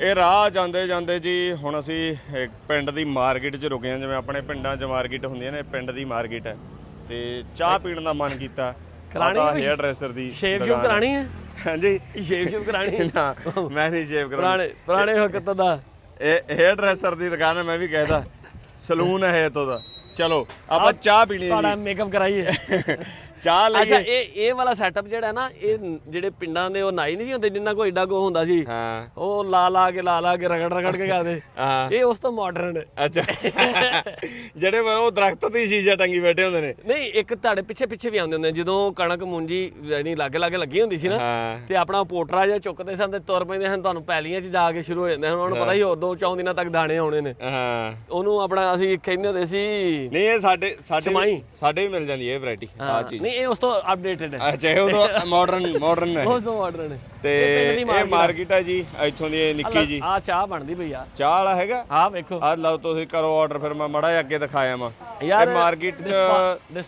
ਇਹ ਰਾਹ ਜਾਂਦੇ ਜਾਂਦੇ ਜੀ ਹੁਣ ਅਸੀਂ ਇੱਕ ਪਿੰਡ ਦੀ ਮਾਰਕੀਟ 'ਚ ਰੁਕੇ ਹਾਂ ਜਿਵੇਂ ਆਪਣੇ ਪਿੰਡਾਂ 'ਚ ਮਾਰਕੀਟ ਹੁੰਦੀਆਂ ਨੇ ਪਿੰਡ ਦੀ ਮਾਰਕੀਟ ਹੈ। ਤੇ ਚਾਹ ਪੀਣ ਦਾ ਮਨ ਕੀਤਾ। ਕਰਾਣੀ ਹੈ ਕੁਛ? ਹੇਅਰ ਡਰੈਸਰ ਦੀ ਸ਼ੇਵ ਸ਼ੂਵ ਦੁਕਾਨ। ਕਰਾਣੀ ਹੈ? ਹਾਂਜੀ। ਸ਼ੇਵ ਸ਼ੂਵ ਕਰਾਣੀ ਹੈ? ਨਾ ਮੈਂ ਨਹੀਂ ਸ਼ੇਵ ਕਰਾਉਣਾ। ਪੁਰਾਣੇ ਪੁਰਾਣੇ ਵਕਤ ਦਾ। ਇਹ ਹੇਅਰ ਡਰੈਸਰ ਦੀ ਦੁਕਾਨ ਹੈ ਮੈਂ ਵੀ ਕਹਿਦਾ ਸਲੂਨ ਹੈ ਇਹ ਤੋਂ ਦਾ ਚਲੋ ਆਪਾਂ ਚਾਹ ਪੀਣੀ ਹੈ ਤੁਹਾਡਾ ਜੀ ਮੇਕਅਪ ਕਰਾਈਏ। ਚਾਹ ਅੱਛਾ ਲਈਏ ਇਹ ਇਹ ਵਾਲਾ ਸੈਟਅਪ ਜਿਹੜਾ ਨਾ ਇਹ ਜਿਹੜੇ ਪਿੰਡਾਂ ਦੇ ਉਹ ਨਾਈ ਨਹੀਂ ਸੀ ਹੁੰਦੇ ਜਿੰਨਾ ਕੋਈ ਏਡਾ ਕੋ ਹੁੰਦਾ ਸੀ। ਹਾਂ। ਉਹ ਲਾ ਲਾ ਕੇ ਲਾ ਲਾ ਕੇ ਰਗੜ ਰਗੜ ਕੇ ਕਰਦੇ। ਹਾਂ। ਇਹ ਉਸ ਤੋਂ ਮਾਡਰਨ ਅੱਛਾ। ਜਿਹੜੇ ਉਹ ਦਰਖਤ ਦੀ ਸ਼ੀਸ਼ਾ ਟੰਗੀ ਬੈਠੇ ਹੁੰਦੇ ਨੇ। ਨਹੀਂ ਇੱਕ ਤੁਹਾਡੇ ਪਿੱਛੇ ਪਿੱਛੇ ਵੀ ਆਉਂਦੇ ਹੁੰਦੇ ਨੇ। ਜਦੋਂ ਕਣਕ ਮੁੰਜੀ ਯਾਨੀ ਲਾਗੇ ਲਾਗੇ ਲੱਗੀ ਹੁੰਦੀ ਸੀ ਨਾ ਹਾਂ। ਤੇ ਆਪਣਾ ਪੋਟਰਾ ਜਿਹਾ ਚੁੱਕਦੇ ਸਨ ਤੇ ਤੁਰ ਪੈਂਦੇ ਹਨ ਤੁਹਾਨੂੰ ਪੈਲੀਆਂ 'ਚ ਜਾ ਕੇ ਸ਼ੁਰੂ ਹੋ ਜਾਂਦੇ ਹਨ ਉਹਨਾਂ ਨੂੰ ਪਤਾ ਹੀ ਹੋਰ ਦੋ ਚੌਂ ਦਿਨਾਂ ਤੱਕ ਦਾਣੇ ਆਉਣੇ ਨੇ। ਹਾਂ। ਉਹਨੂੰ ਆਪਣਾ ਅਸੀਂ ਕਹਿੰਦੇ ਹੁੰਦੇ ਸੀ ਨਹੀਂ ਇਹ ਸਾਡੇ ਸਾਡੇ। ਸਾਡੇ ਵੀ ਮਿਲ ਜਾਂਦੀ ਹੈ ਇਹ ਵੈਰਾਈਟੀ ਆ ਚੀਜ਼। ਨਹੀਂ ਇਹ ਉਸ ਤੋਂ ਅਪਡੇਟਡ ਹੈ। ਅੱਛਾ ਇਹ ਉਦੋਂ ਮਾਡਰਨ ਮਾਡਰਨ ਹੈ। ਉਸ ਤੋਂ ਮਾਡਰਨ ਹੈ। ਤੇ ਇਹ ਮਾਰਕੀਟ ਹੈ ਜੀ ਇੱਥੋਂ ਦੀ ਇਹ ਨਿੱਕੀ ਜੀ। ਆ ਚਾਹ ਬਣਦੀ ਪਈ ਆ। ਚਾਹ ਵਾਲਾ ਹੈਗਾ? ਆ ਵੇਖੋ। ਆ ਲਓ ਤੁਸੀਂ ਕਰੋ ਆਰਡਰ ਫਿਰ ਮੈਂ ਮੜਾ ਅੱਗੇ ਦਿਖਾਇਆ ਮਾ ਇਹ ਮਾਰਕੀਟ ਚ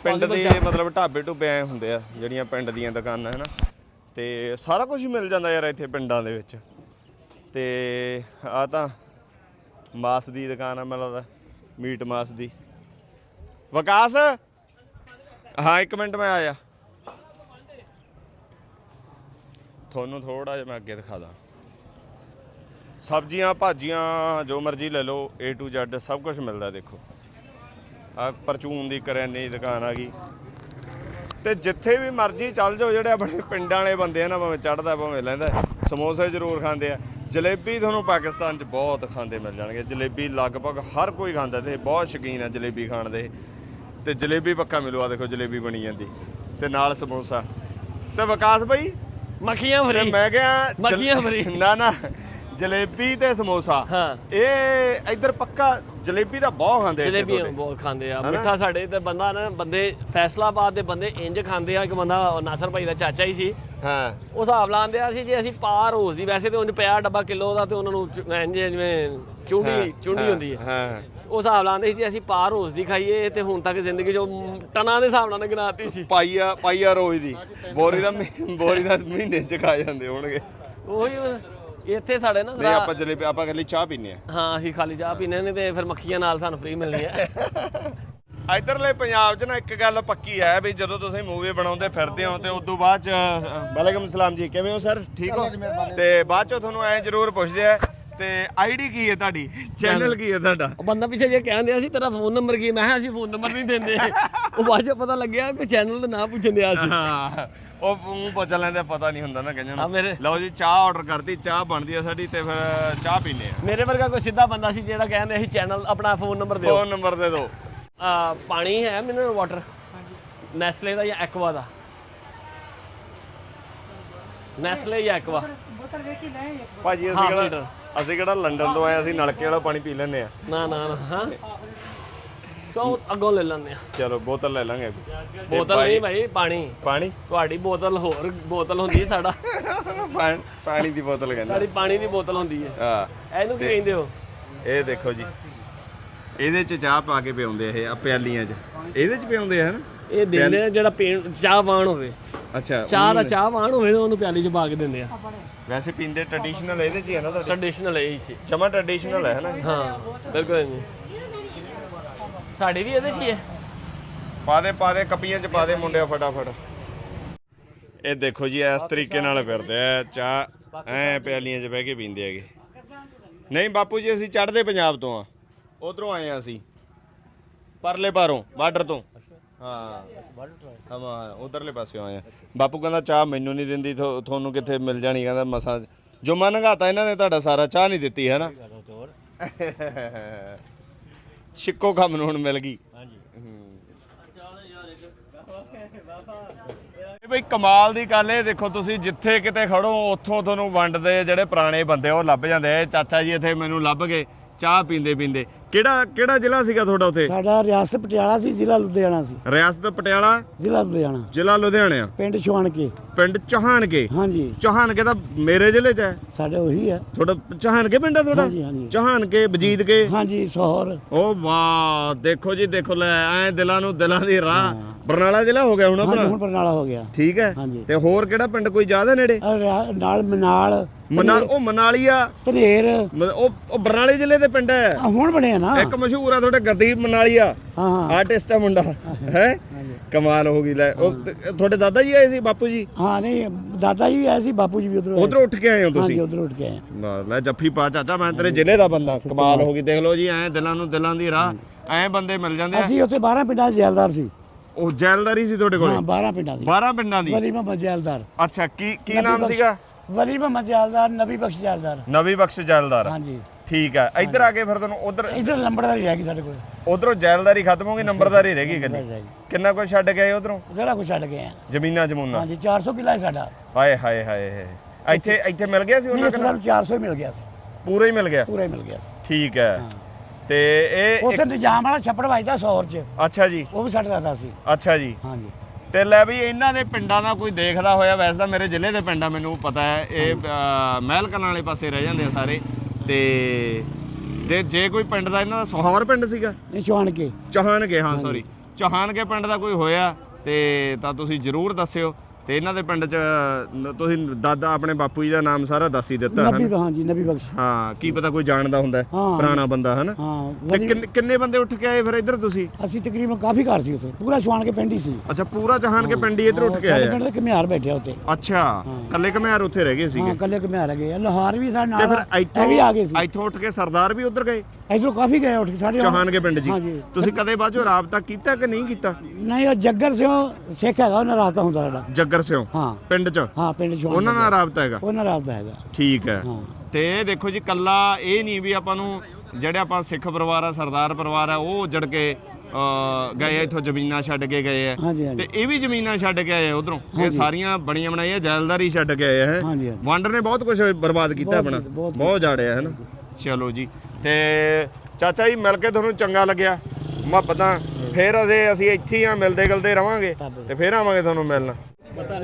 ਪਿੰਡ ਦੇ ਮਤਲਬ ਢਾਬੇ ਢੁੱਬੇ ਐ ਹੁੰਦੇ ਆ ਜਿਹੜੀਆਂ ਪਿੰਡ ਦੀਆਂ ਦੁਕਾਨਾਂ ਹੈ ਨਾ ਤੇ ਸਾਰਾ ਕੁਝ ਹੀ ਮਿਲ ਜਾਂਦਾ ਯਾਰ ਇੱਥੇ ਪਿੰਡਾਂ ਦੇ ਵਿੱਚ। ਤੇ ਆ ਤਾਂ ਮਾਸ ਦੀ ਦੁਕਾਨ ਆ ਮੈਨੂੰ ਲੱਗਦਾ। ਮੀਟ ਮਾਸ ਦੀ। ਵਿਕਾਸ! ਹਾਂ, ਇੱਕ ਮਿੰਟ ਮੈਂ ਆਇਆ। ਤੁਹਾਨੂੰ ਥੋੜਾ ਜਿਹਾ ਮੈਂ ਅੱਗੇ ਦਿਖਾ ਦਾਂ। ਸਬਜ਼ੀਆਂ, ਭਾਜੀਆਂ, ਜੋ ਮਰਜ਼ੀ ਲੈ ਲਓ, A to Z, ਸਭ ਕੁਝ ਮਿਲਦਾ ਦੇਖੋ। ਆ ਪਰਚੂਨ ਦੀ ਕਰਿਆਨੇ ਦੀ ਦੁਕਾਨ ਆ ਗਈ। ਤੇ ਜਿੱਥੇ ਵੀ ਮਰਜ਼ੀ ਚੱਲ ਜਾਓ, ਜਿਹੜੇ ਆਪਣੇ ਪਿੰਡਾਂ ਵਾਲੇ ਬੰਦੇ ਆ ਨਾ, ਭਾਵੇਂ ਚੜਦਾ ਭਾਵੇਂ ਲੈਂਦਾ, ਸਮੋਸੇ ਜ਼ਰੂਰ ਖਾਂਦੇ ਆ। ਜਲੇਬੀ ਤੁਹਾਨੂੰ ਪਾਕਿਸਤਾਨ 'ਚ ਬਹੁਤ ਖਾਂਦੇ ਮਿਲ ਜਾਣਗੇ। ਜਲੇਬੀ ਲਗਭਗ ਹਰ ਕੋਈ ਖਾਂਦਾ ਤੇ ਬਹੁਤ ਸ਼ੌਕੀਨ ਆ ਜਲੇਬੀ ਖਾਣ ਦੇ। ਤੇ ਜਲੇਬੀ ਪੱਕਾ ਮਿਲੂ ਆ ਦੇਖੋ ਜਲੇਬੀ ਬਣੀ ਜਾਂਦੀ। ਤੇ ਨਾਲ ਸਮੋਸਾ। ਤੇ ਵਿਕਾਸ ਭਾਈ ਮੱਖੀਆਂ ਤੇ ਫਰੀ ਮੈਂ ਕਿਹਾ ਜਲ- ਮੱਖੀਆਂ ਭਰੀ। ਨਾ ਨਾ ਜਲੇਬੀ ਤੇ ਸਮੋਸਾ। ਹਾਂ। ਇਹ ਇੱਧਰ ਪੱਕਾ ਜਲੇਬੀ ਦਾ ਬਹੁਤ ਖਾਂਦੇ ਇੱਥੇ ਜਲੇਬੀਆਂ ਤੁਹਾਡੇ। ਬਹੁਤ ਖਾਂਦੇ ਆ। ਮਿੱਠਾ ਸਾਡੇ ਤੇ ਬੰਦਾ ਨਾ ਬੰਦੇ ਫੈਸਲਾਬਾਦ ਦੇ ਬੰਦੇ ਇੰਜ ਖਾਂਦੇ ਆ ਇੱਕ ਬੰਦਾ ਨਾਸਰ ਭਾਈ ਦਾ ਚਾਚਾ ਹੀ ਸੀ। ਹਾਂ। ਉਹ ਹਿਸਾਬ ਲਾਉਂਦੇ ਆ ਸੀ ਜੇ ਅਸੀਂ ਪਾਰ ਰੋਜ਼ ਦੀ ਵੈਸੇ ਤੇ ਉਂਝ ਪਿਆ ਡੱਬਾ ਕਿਲੋ ਦਾ ਤੇ ਉਹਨਾਂ ਨੂੰ ਚ- ਇੰਝ ਜਿਵੇਂ ਚੁੰਡੀ ਚੁੰਡੀ ਹੁੰਦੀ ਹੈ। ਹਾਂ। ਉਹ ਹਿਸਾਬ ਲਾਉਂਦੇ ਸੀ ਜੇ ਅਸੀਂ ਪਾਰ ਰੋਜ਼ ਦੀ ਖਾਈਏ ਤੇ ਹੁਣ ਤੱਕ ਜ਼ਿੰਦਗੀ 'ਚ ਟਨਾਂ ਦੇ ਹਿਸਾਬ ਨਾਲ ਗਿਣਾਤੀ ਸੀ। ਪਾਈਆ ਪਾਈਆ ਰੋਜ਼ ਦੀ। ਬੋਰੀ ਦਾ ਮਹੀ- ਬੋਰੀ ਦਾ ਮਹੀਨੇ ਚ ਖਾ ਜਾਂਦੇ ਹੋਣਗੇ। ਉਹੀ ਉਹ- ਇੱਥੇ ਸਾਡੇ ਨਾ ਨਹੀਂ ਆਪਾਂ ਜਲੇਬੀ ਆਪਾਂ ਇਕੱਲੀ ਚਾਹ ਪੀਨੇ ਆ। ਹਾਂ ਅਸੀਂ ਖਾਲੀ ਚਾਹ ਪੀਨੇ ਨੇ ਤੇ ਫਿਰ ਮੱਖੀਆਂ ਨਾਲ ਸਾਨੂੰ ਫ੍ਰੀ ਮਿਲਣੀ ਹੈ ਇਧਰਲੇ ਪੰਜਾਬ 'ਚ ਨਾ ਇੱਕ ਗੱਲ ਪੱਕੀ ਹੈ ਵੀ ਜਦੋਂ ਤੁਸੀਂ ਮੂਵੀ ਬਣਾਉਂਦੇ ਫਿਰਦੇ ਹੋ ਤੇ ਉਸ ਤੋਂ ਬਾਅਦ 'ਚ ਵਾਲੇਕੁਮ ਸਲਾਮ ਜੀ ਕਿਵੇਂ ਹੋ ਸਰ? ਠੀਕ ਹੋ? ਤੇ ਬਾਅਦ 'ਚ ਤੁਹਾਨੂੰ ਐ ਜ਼ਰੂਰ ਪੁੱਛਦੇ ਆ ਤੇ ਆਈਡੀ ਕੀ ਹੈ ਤੁਹਾਡੀ? ਚੈਨਲ ਕੀ ਹੈ ਤੁਹਾਡਾ? ਉਹ ਬੰਦਾ ਪਿੱਛੇ ਜੇ ਕਹਿੰਦੇ ਸੀ ਤੇਰਾ ਫੋਨ ਨੰਬਰ ਕੀ? ਮੈਂ ਕਿਹਾ ਅਸੀਂ ਫੋਨ ਨੰਬਰ ਨਹੀਂ ਦਿੰਦੇ। ਉਹ ਬਾਅਦ ਚ ਪਤਾ ਲੱਗਿਆ ਕਿ ਚੈਨਲ ਦਾ ਨਾਮ ਪੁੱਛਣ ਦਿਆ ਸੀ। ਹਾਂ। ਉਹ ਮੂੰਹ ਪੁੱਛ ਲੈਂਦੇ ਪਤਾ ਨਹੀਂ ਹੁੰਦਾ ਨਾ ਕਈਆਂ ਨੂੰ ਲਓ ਜੀ ਚਾਹ ਆਰਡਰ ਕਰਤੀ ਚਾਹ ਬਣਦੀ ਆ ਸਾਡੀ ਤੇ ਫਿਰ ਚਾਹ ਪੀਨੇ ਆ। ਮੇਰੇ ਵਰਗਾ ਕੋਈ ਸਿੱਧਾ ਬੰਦਾ ਸੀ ਜਿਹੜਾ ਕਹਿੰਦੇ ਸੀ ਚੈਨਲ ਆਪਣਾ ਫੋਨ ਨੰਬਰ ਦਿਓ। ਫੋਨ ਨੰਬਰ ਦੇ ਦਿਓ। ਆ ਪਾਣੀ ਹੈ ਮਿਨਰਲ ਵਾਟਰ ਨੈਸਲੇ ਦਾ ਜਾਂ ਐਕਵਾ ਦਾ? ਨੈਸਲੇ ਜਾਂ ਐਕਵਾ ਭਾਜੀ ਅਸੀਂ ਕਿਹੜਾ। ਅਸੀਂ ਕਿਹੜਾ ਲੰਡਨ ਤੋਂ ਆਏ ਅਸੀਂ ਨਲਕੇ ਵਾਲਾ ਪਾਣੀ ਪੀ ਲੈਂਦੇ ਆ। ਨਾ ਨਾ ਨਾ ਹਾਂ। ਚੋ ਅੱਗੋਂ ਲੈ ਲੈਂਦੇ ਆ। ਚਲੋ ਬੋਤਲ ਲੈ ਲਾਂਗੇ। ਬੋਤਲ ਨਹੀਂ ਭਾਈ ਪਾਣੀ। ਪਾਣੀ? ਤੁਹਾਡੀ ਬੋਤਲ ਹੋਰ ਬੋਤਲ ਹੁੰਦੀ ਹੈ ਸਾਡਾ। ਪਾਣ- ਪਾਣੀ ਦੀ ਬੋਤਲ ਕਹਿੰਦਾ ਸਾਡੀ ਪਾਣੀ ਦੀ ਬੋਤਲ ਹੁੰਦੀ ਹੈ। ਹਾਂ। ਇਹਨੂੰ ਕੀ ਕਹਿੰਦੇ ਹੋ? ਇਹ ਦੇਖੋ ਜੀ। ਇਹਦੇ ਚ ਚਾਹ ਪਾ ਕੇ ਪਿਆਉਂਦੇ ਇਹ ਆ ਪਿਆਲੀਆਂ ਚ। ਇਹਦੇ ਚ ਪਿਆਉਂਦੇ ਆ ਹਨ? ਇਹ ਦਿੰਦੇ ਆ ਜਿਹੜਾ ਪੀਣ ਚਾਹ ਵਾਣ ਹੋਵੇ। ਅੱਛਾ ਚਾਹ ਦਾ ਚਾਹ ਵਾਣ ਹੋਵੇ ਤਾਂ ਉਹਨੂੰ ਪਿਆਲੀ 'ਚ ਪਾ ਕੇ ਦਿੰਦੇ ਆ। ਵੈਸੇ ਪੀਂਦੇ ਟ੍ਰੈਡੀਸ਼ਨਲ ਇਹਦੇ ਚ ਹੀ ਹੈ ਨਾ ਤੁਹਾਡੇ? ਟ੍ਰੈਡੀਸ਼ਨਲ ਇਹ ਹੀ ਸੀ। ਜਮਾ ਟ੍ਰੈਡੀਸ਼ਨਲ ਹੈ ਨਾ? ਹਾਂ ਬਿਲਕੁਲ ਜੀ। ਸਾਡੀ ਵੀ ਇਹਦੇ 'ਚ ਹੀ ਹੈ। ਪਾ ਦੇ ਪਾ ਦੇ ਕੱਪੀਆਂ ਚ ਪਾ ਦੇ ਮੁੰਡਿਆ ਫਟਾਫਟ। ਇਹ ਦੇਖੋ ਜੀ ਇਸ ਤਰੀਕੇ ਨਾਲ ਫਿਰਦੇ ਆ। ਚਾਹ ਐ ਪਿਆਲੀਆਂ 'ਚ ਬਹਿ ਕੇ ਪੀਂਦੇ ਹੈਗੇ। ਨਹੀਂ ਬਾਪੂ ਜੀ ਅਸੀਂ ਚੜ੍ਹਦੇ ਪੰਜਾਬ ਤੋਂ ਆ। ਉਧਰੋਂ ਆਏ ਆ ਅਸੀਂ। ਪਰਲੇ ਪਾਰੋਂ ਬਾਰਡਰ ਤੋਂ। ਹਾਂ। ਹਾਂ। ਉਧਰਲੇ ਪਾਸਿਓਂ ਆਏ ਆ। ਬਾਪੂ ਕਹਿੰਦਾ ਚਾਹ ਮੈਨੂੰ ਨਹੀਂ ਦਿੰਦੀ ਥੋ- ਤੁਹਾਨੂੰ ਕਿੱਥੇ ਮਿਲ ਜਾਣੀ? ਕਹਿੰਦਾ ਮਸਾਂ ਜੁਮਾ ਨਗਾਤਾ ਇਹਨਾਂ ਨੇ ਤੁਹਾਡਾ ਸਾਰਾ ਚਾਹ ਨਹੀਂ ਦਿੱਤੀ ਹੈ ਨਾ? ਛਿੱਕੋ ਕੰਮ ਨੂੰ ਹੁਣ ਮਿਲ ਗਈ। ਇਹ ਬਈ ਕਮਾਲ ਦੀ ਗੱਲ ਇਹ ਦੇਖੋ ਤੁਸੀਂ ਜਿੱਥੇ ਕਿਤੇ ਖੜੋ ਉੱਥੋਂ ਤੁਹਾਨੂੰ ਵੰਡਦੇ ਜਿਹੜੇ ਪੁਰਾਣੇ ਬੰਦੇ ਉਹ ਲੱਭ ਜਾਂਦੇ ਆ। ਇਹ ਚਾਚਾ ਜੀ ਇੱਥੇ ਮੈਨੂੰ ਲੱਭ ਗਏ ਚਾਹ ਪੀਂਦੇ ਪੀਂਦੇ ਕਿਹੜਾ ਕਿਹੜਾ ਜ਼ਿਲ੍ਹਾ ਸੀਗਾ ਤੁਹਾਡਾ ਉੱਥੇ? ਸਾਡਾ ਰਿਆਸਤ ਪਟਿਆਲਾ ਸੀ ਜ਼ਿਲ੍ਹਾ ਲੁਧਿਆਣਾ ਸੀ। ਰਿਆਸਤ ਪਟਿਆਲਾ? ਜ਼ਿਲ੍ਹਾ ਲੁਧਿਆਣਾ। ਜ਼ਿਲ੍ਹਾ ਲੁਧਿਆਣਾ ਪਿੰਡ ਛੁਆਣਕੇ। ਪਿੰਡ ਚੌਹਾਨਕੇ ਹਾਂਜੀ। ਚੌਹਾਨਕੇ ਤਾਂ ਮੇਰੇ ਜ਼ਿਲ੍ਹੇ 'ਚ ਹੈ। ਸਾਡੇ ਉਹੀ ਹੈ। ਤੁਹਾਡਾ ਚੌਹਾਨਕੇ ਪਿੰਡ ਹੈ ਤੁਹਾਡਾ? ਹਾਂਜੀ ਹਾਂਜੀ। ਚੌਹਾਨਕੇ ਬਜੀਦ ਕੇ ਹਾਂਜੀ ਸੋਹਰ। ਓ ਵਾਹ ਦੇਖੋ ਜੀ ਦੇਖੋ ਲੈ ਐ ਦਿਲਾਂ ਨੂੰ ਦਿਲਾਂ ਦੀ ਰਾਹ। ਹਾਂ। ਬਰਨਾਲਾ ਜ਼ਿਲ੍ਹਾ ਹੋ ਗਿਆ ਹੁਣ ਹਾਂਜੀ ਆਪਣਾ ਹੁਣ ਬਰਨਾਲਾ ਹੋ ਗਿਆ। ਠੀਕ ਹੈ? ਹਾਂਜੀ। ਤੇ ਹੋਰ ਕਿਹੜਾ ਪਿੰਡ ਕੋਈ ਜ਼ਿਆਦਾ ਨੇੜੇ? ਨਾਲ ਮਨਾਲ। ਮਨਾ ਉਹ ਮਨਾਲੀ ਆ ਧਨੇਰ। ਮ- ਉਹ ਉਹ ਬਰਨਾਲੇ ਜ਼ਿਲ੍ਹੇ ਦੇ ਪਿੰਡ ਹੈ? ਹੁਣ ਬਣੇ ਆ ਨਾ। ਇੱਕ ਮਸ਼ਹੂਰ ਆ ਤੁਹਾਡੇ ਗਰਦੀਪ ਮਨਾਲੀ ਆ ਹਾਂ ਹਾਂ। ਆਰਟਿਸਟ ਆ ਮੁੰਡਾ। ਹੈ? ਹਾਂਜੀ। ਕਮਾਲ ਹੋ ਗਈ ਲੈ। ਉਹ ਤੇ ਤੁਹਾਡੇ ਦਾਦਾ ਜੀ ਆਏ ਸੀ ਬਾਪੂ ਜੀ? ਹਾਂ ਨਹੀਂ ਦਾਦਾ ਜੀ ਵੀ ਆਏ ਸੀ ਬਾਪੂ ਜੀ ਵੀ ਉਧਰੋਂ ਉਧਰੋਂ ਉੱਠ ਕੇ ਆਏ ਹੋ ਤੁਸੀਂ? ਉਧਰੋਂ ਉੱਠ ਕੇ ਆਏ ਨਾ, ਲੈ ਜੱਫੀ ਪਾ ਚਾਚਾ ਮੈਂ ਤੇਰੇ ਜ਼ਿਲ੍ਹੇ ਦਾ ਬੰਦਾ। ਕਮਾਲ ਹੋ ਗਈ ਦੇਖ ਲਓ ਜੀ ਐ ਦਿਲਾਂ ਨੂੰ ਦਿਲਾਂ ਦੀ ਰਾਹ ਐ ਬੰਦੇ ਮਿਲ ਜਾਂਦੇ ਆ। ਅਸੀਂ ਉੱਥੇ 12 ਪਿੰਡਾਂ ਦੇ ਜੈਲਦਾਰ ਸੀ। ਉਹ ਜੈਲਦਾਰੀ ਸੀ ਤੁਹਾਡੇ ਹਾਂ ਕੋਲੇ 12 ਪਿੰਡਾਂ ਦੇ। 12 ਪਿੰਡਾਂ ਦੀ? ਵਲੀ ਮੁਹੰਮਦ ਜੈਲਦਾਰ। ਅੱਛਾ ਕੀ ਕੀ ਨਾਮ। ਸੀਗਾ? ਵਲੀ ਮੁਹੰਮਦ ਜੈਲਦਾਰ ਨਬੀ ਬਖਸ਼ ਜੈਲਦਾਰ। ਨਵੀ ਬਖਸ਼ ਜੈਲਦਾਰ। ਹਾਂਜੀ। ਠੀਕ ਹੈ ਇੱਧਰ ਆ ਕੇ ਫਿਰ ਤੁਹਾਨੂੰ ਉਧਰ ਇਧਰ ਲੰਬੜਦਾਰੀ ਰਹਿ ਗਈ ਸਾਡੇ ਕੋਲ। ਉਧਰੋਂ ਜੈਲਦਾਰੀ ਖਤਮ ਹੋ ਗਈ ਨੰਬਰਦਾਰੀ ਰਹਿ ਗਈ ਗੱਲੀ ਕਿੰਨਾ? ਕੁਝ ਛੱਡ ਗਏ ਉਧਰੋਂ? ਜਿਹੜਾ ਕੁਝ ਛੱਡ ਗਏ ਆ। ਜ਼ਮੀਨਾਂ ਜਮੂਨਾਂ? ਹਾਂਜੀ 400 ਕਿੱਲਾ ਹੈ ਸਾਡਾ। ਹਾਏ ਹਾਏ ਹਾਏ ਹਾਏ। ਇੱਥੇ ਇੱਥੇ ਮਿਲ ਗਿਆ ਸੀ ਉਹਨਾਂ ਕੋਲ? ਸਾਨੂੰ 400 ਹੀ ਮਿਲ ਗਿਆ ਸੀ। ਪੂਰਾ ਹੀ ਮਿਲ ਗਿਆ? ਪੂਰਾ ਹੀ ਮਿਲ ਗਿਆ ਸੀ। ਠੀਕ ਹੈ। ਤੇ ਇਹ ਉੱਥੇ ਨਿਜ਼ਾਮ ਵਾਲਾ ਛੱਪੜ ਵੱਜਦਾ ਸੌਰ ਚ। ਅੱਛਾ ਜੀ। ਉਹ ਵੀ ਸਾਡੇ ਦਾਦਾ ਸੀ। ਅੱਛਾ ਜੀ। ਹਾਂਜੀ। ਤੇ ਲੈ ਵੀ ਇਹਨਾਂ ਦੇ ਪਿੰਡਾਂ ਦਾ ਕੋਈ ਦੇਖਦਾ ਹੋਇਆ ਵੈਸੇ ਤਾਂ ਮੇਰੇ ਜ਼ਿਲ੍ਹੇ ਦੇ ਪਿੰਡਾਂ ਮੈਨੂੰ ਪਤਾ ਹੈ। ਇਹ ਮਹਿਲ ਕਲਾਂ ਵਾਲੇ ਪਾਸੇ ਰਹਿ ਜਾਂਦੇ ਆ ਸਾਰੇ। ਤੇ ਤੇ ਜੇ ਕੋਈ ਪਿੰਡ ਦਾ ਇਹਨਾਂ ਦਾ ਸੋਹਰ ਪਿੰਡ ਸੀਗਾ? ਇਹ ਚੁਆਣ ਕੇ ਹਾਂ ਸੌਰੀ ਚਹਾਨਗੇ ਪਿੰਡ ਦਾ ਕੋਈ ਹੋਇਆ ਤੇ ਤਾਂ ਤੁਸੀਂ ਜਰੂਰ ਦੱਸਿਓ। ਤੇ ਇਹਨਾਂ ਦੇ ਪਿੰਡ ਚ ਨ- ਤੁਸੀਂ ਦਾਦਾ ਆਪਣੇ ਬਾਪੂ ਜੀ ਦਾ ਨਾਮ ਸਾਰਾ ਦੱਸ ਹੀ ਦਿੱਤਾ ਨਬੀ ਹਨ? ਹਾਂਜੀ ਨਬੀ ਬਖਸ਼। ਹਾਂ ਕੀ ਪਤਾ ਕੋਈ ਜਾਣਦਾ ਹੁੰਦਾ ਹੈ, ਹਾਂ। ਪੁਰਾਣਾ ਬੰਦਾ ਹਨ? ਹਾਂ ਤੇ ਕਿੰਨੇ- ਕਿੰਨੇ ਬੰਦੇ ਉੱਠ ਕੇ ਆਏ ਫਿਰ ਇੱਧਰ ਤੁਸੀਂ? ਅਸੀਂ ਤਕਰੀਬਨ ਕਾਫੀ ਘਰ ਸੀ ਉੱਥੇ ਪੂਰਾ ਚੁਆਣ ਕੇ ਪਿੰਡ ਹੀ ਸੀ। ਅੱਛਾ ਪੂਰਾ ਚਹਾਨਗੇ ਪਿੰਡ ਹੀ ਇੱਧਰ ਉੱਠ ਕੇ ਸਾਡੇ? ਪਿੰਡ ਦੇ ਘਮਿਆਰ ਬੈਠੇ ਆ ਉੱਤੇ ਅੱਛਾ ਕੱਲੇ ਘਮਿਆਰ ਉੱਥੇ ਰਹਿ ਗਏ ਸੀਗੇ? ਹਾਂ ਕੱਲੇ ਘਮਿਆਰ ਆ ਗਏ। ਲਾਹੌਰ ਵੀ ਸਾਡੇ ਤੇ ਨਾਲ ਫਿਰ। ਇੱਥੋਂ ਇਹ ਵੀ ਆ ਗਏ ਸੀ। ਇੱਥੋਂ ਉੱਠ ਕੇ ਸਰਦਾਰ ਵੀ ਉੱਧਰ ਗਏ? ਇਧਰੋਂ ਕਾਫੀ ਗਏ ਉੱਠ ਕੇ ਸਾਡੇ ਚੌਹਾਨਗੇ ਪਿੰਡ ਜੀ। ਤੁਸੀਂ ਕਦੇ ਬਾਅਦੋਂ ਰਾਬਤਾ ਕੀਤਾ ਕਿ ਨਹੀਂ ਕੀਤਾ? ਨਹੀਂ ਉਹ ਜੱਗਰ ਸਿਓ ਸਿੱਖ ਹੈਗਾ ਉਹਨਾਂ ਰਾਤਾ ਹੁੰਦਾ ਸਾਡਾ। ਜੱਗਰ ਸਿਓ ਹਾਂ। ਪਿੰਡ 'ਚ? ਹਾਂ ਪਿੰਡ ਚੋਂ ਉਹਨਾਂ ਨਾਲ ਰਾਬਤਾ ਹੈਗਾ? ਉਹਨਾਂ ਰਾਤਾ ਹੈਗਾ। ਠੀਕ ਹੈ। ਹਾਂ। ਤੇ ਇਹ ਦੇਖੋ ਜੀ ਕੱਲਾ ਇਹ ਨਹੀਂ ਵੀ ਆਪਾਂ ਨੂੰ ਜਿਹੜੇ ਆਪਾਂ ਸਿੱਖ ਪਰਿਵਾਰ ਆ ਸਰਦਾਰ ਪਰਿਵਾਰ ਆ ਉਹ ਉੱਜੜ ਕੇ ਗਏ ਆ, ਇੱਥੋਂ ਜ਼ਮੀਨਾਂ ਛੱਡ ਕੇ ਗਏ ਆ। ਹਾਂਜੀ ਤੇ ਇਹ ਵੀ ਜ਼ਮੀਨਾਂ ਛੱਡ ਕੇ ਆਏ ਉਧਰੋਂ। ਇਹ ਸਾਰੀਆਂ ਬਣੀਆਂ ਬਣਾਈਆਂ ਜੈਲਦਾਰੀ ਛੱਡ ਕੇ ਆਏ ਹੈ। ਹਾਂਜੀ ਹਾਂਜੀ। ਵੰਡਰ ਨੇ ਬਹੁਤ ਕੁਝ ਬਰਬਾਦ ਕੀਤਾ ਬਹੁਤ ਆਪਣਾ। ਬਹੁਤ ਬਹੁਤ ਜਾੜਿਆ ਹੈ ਨਾ ਚਲੋ ਜੀ। ਤੇ ਚਾਚਾ ਜੀ ਮਿਲ ਕੇ ਤੁਹਾਨੂੰ ਚੰਗਾ ਲੱਗਿਆ। ਮੁਹੱਬਤਾਂ ਫੇਰ ਅਸੀਂ ਅਸੀਂ ਇੱਥੇ ਹੀ ਆ ਮਿਲਦੇ ਗਲਦੇ ਰਵਾਂਗੇ ਤੇ ਫੇਰ ਆਵਾਂਗੇ ਤੁਹਾਨੂੰ ਮਿਲਣ।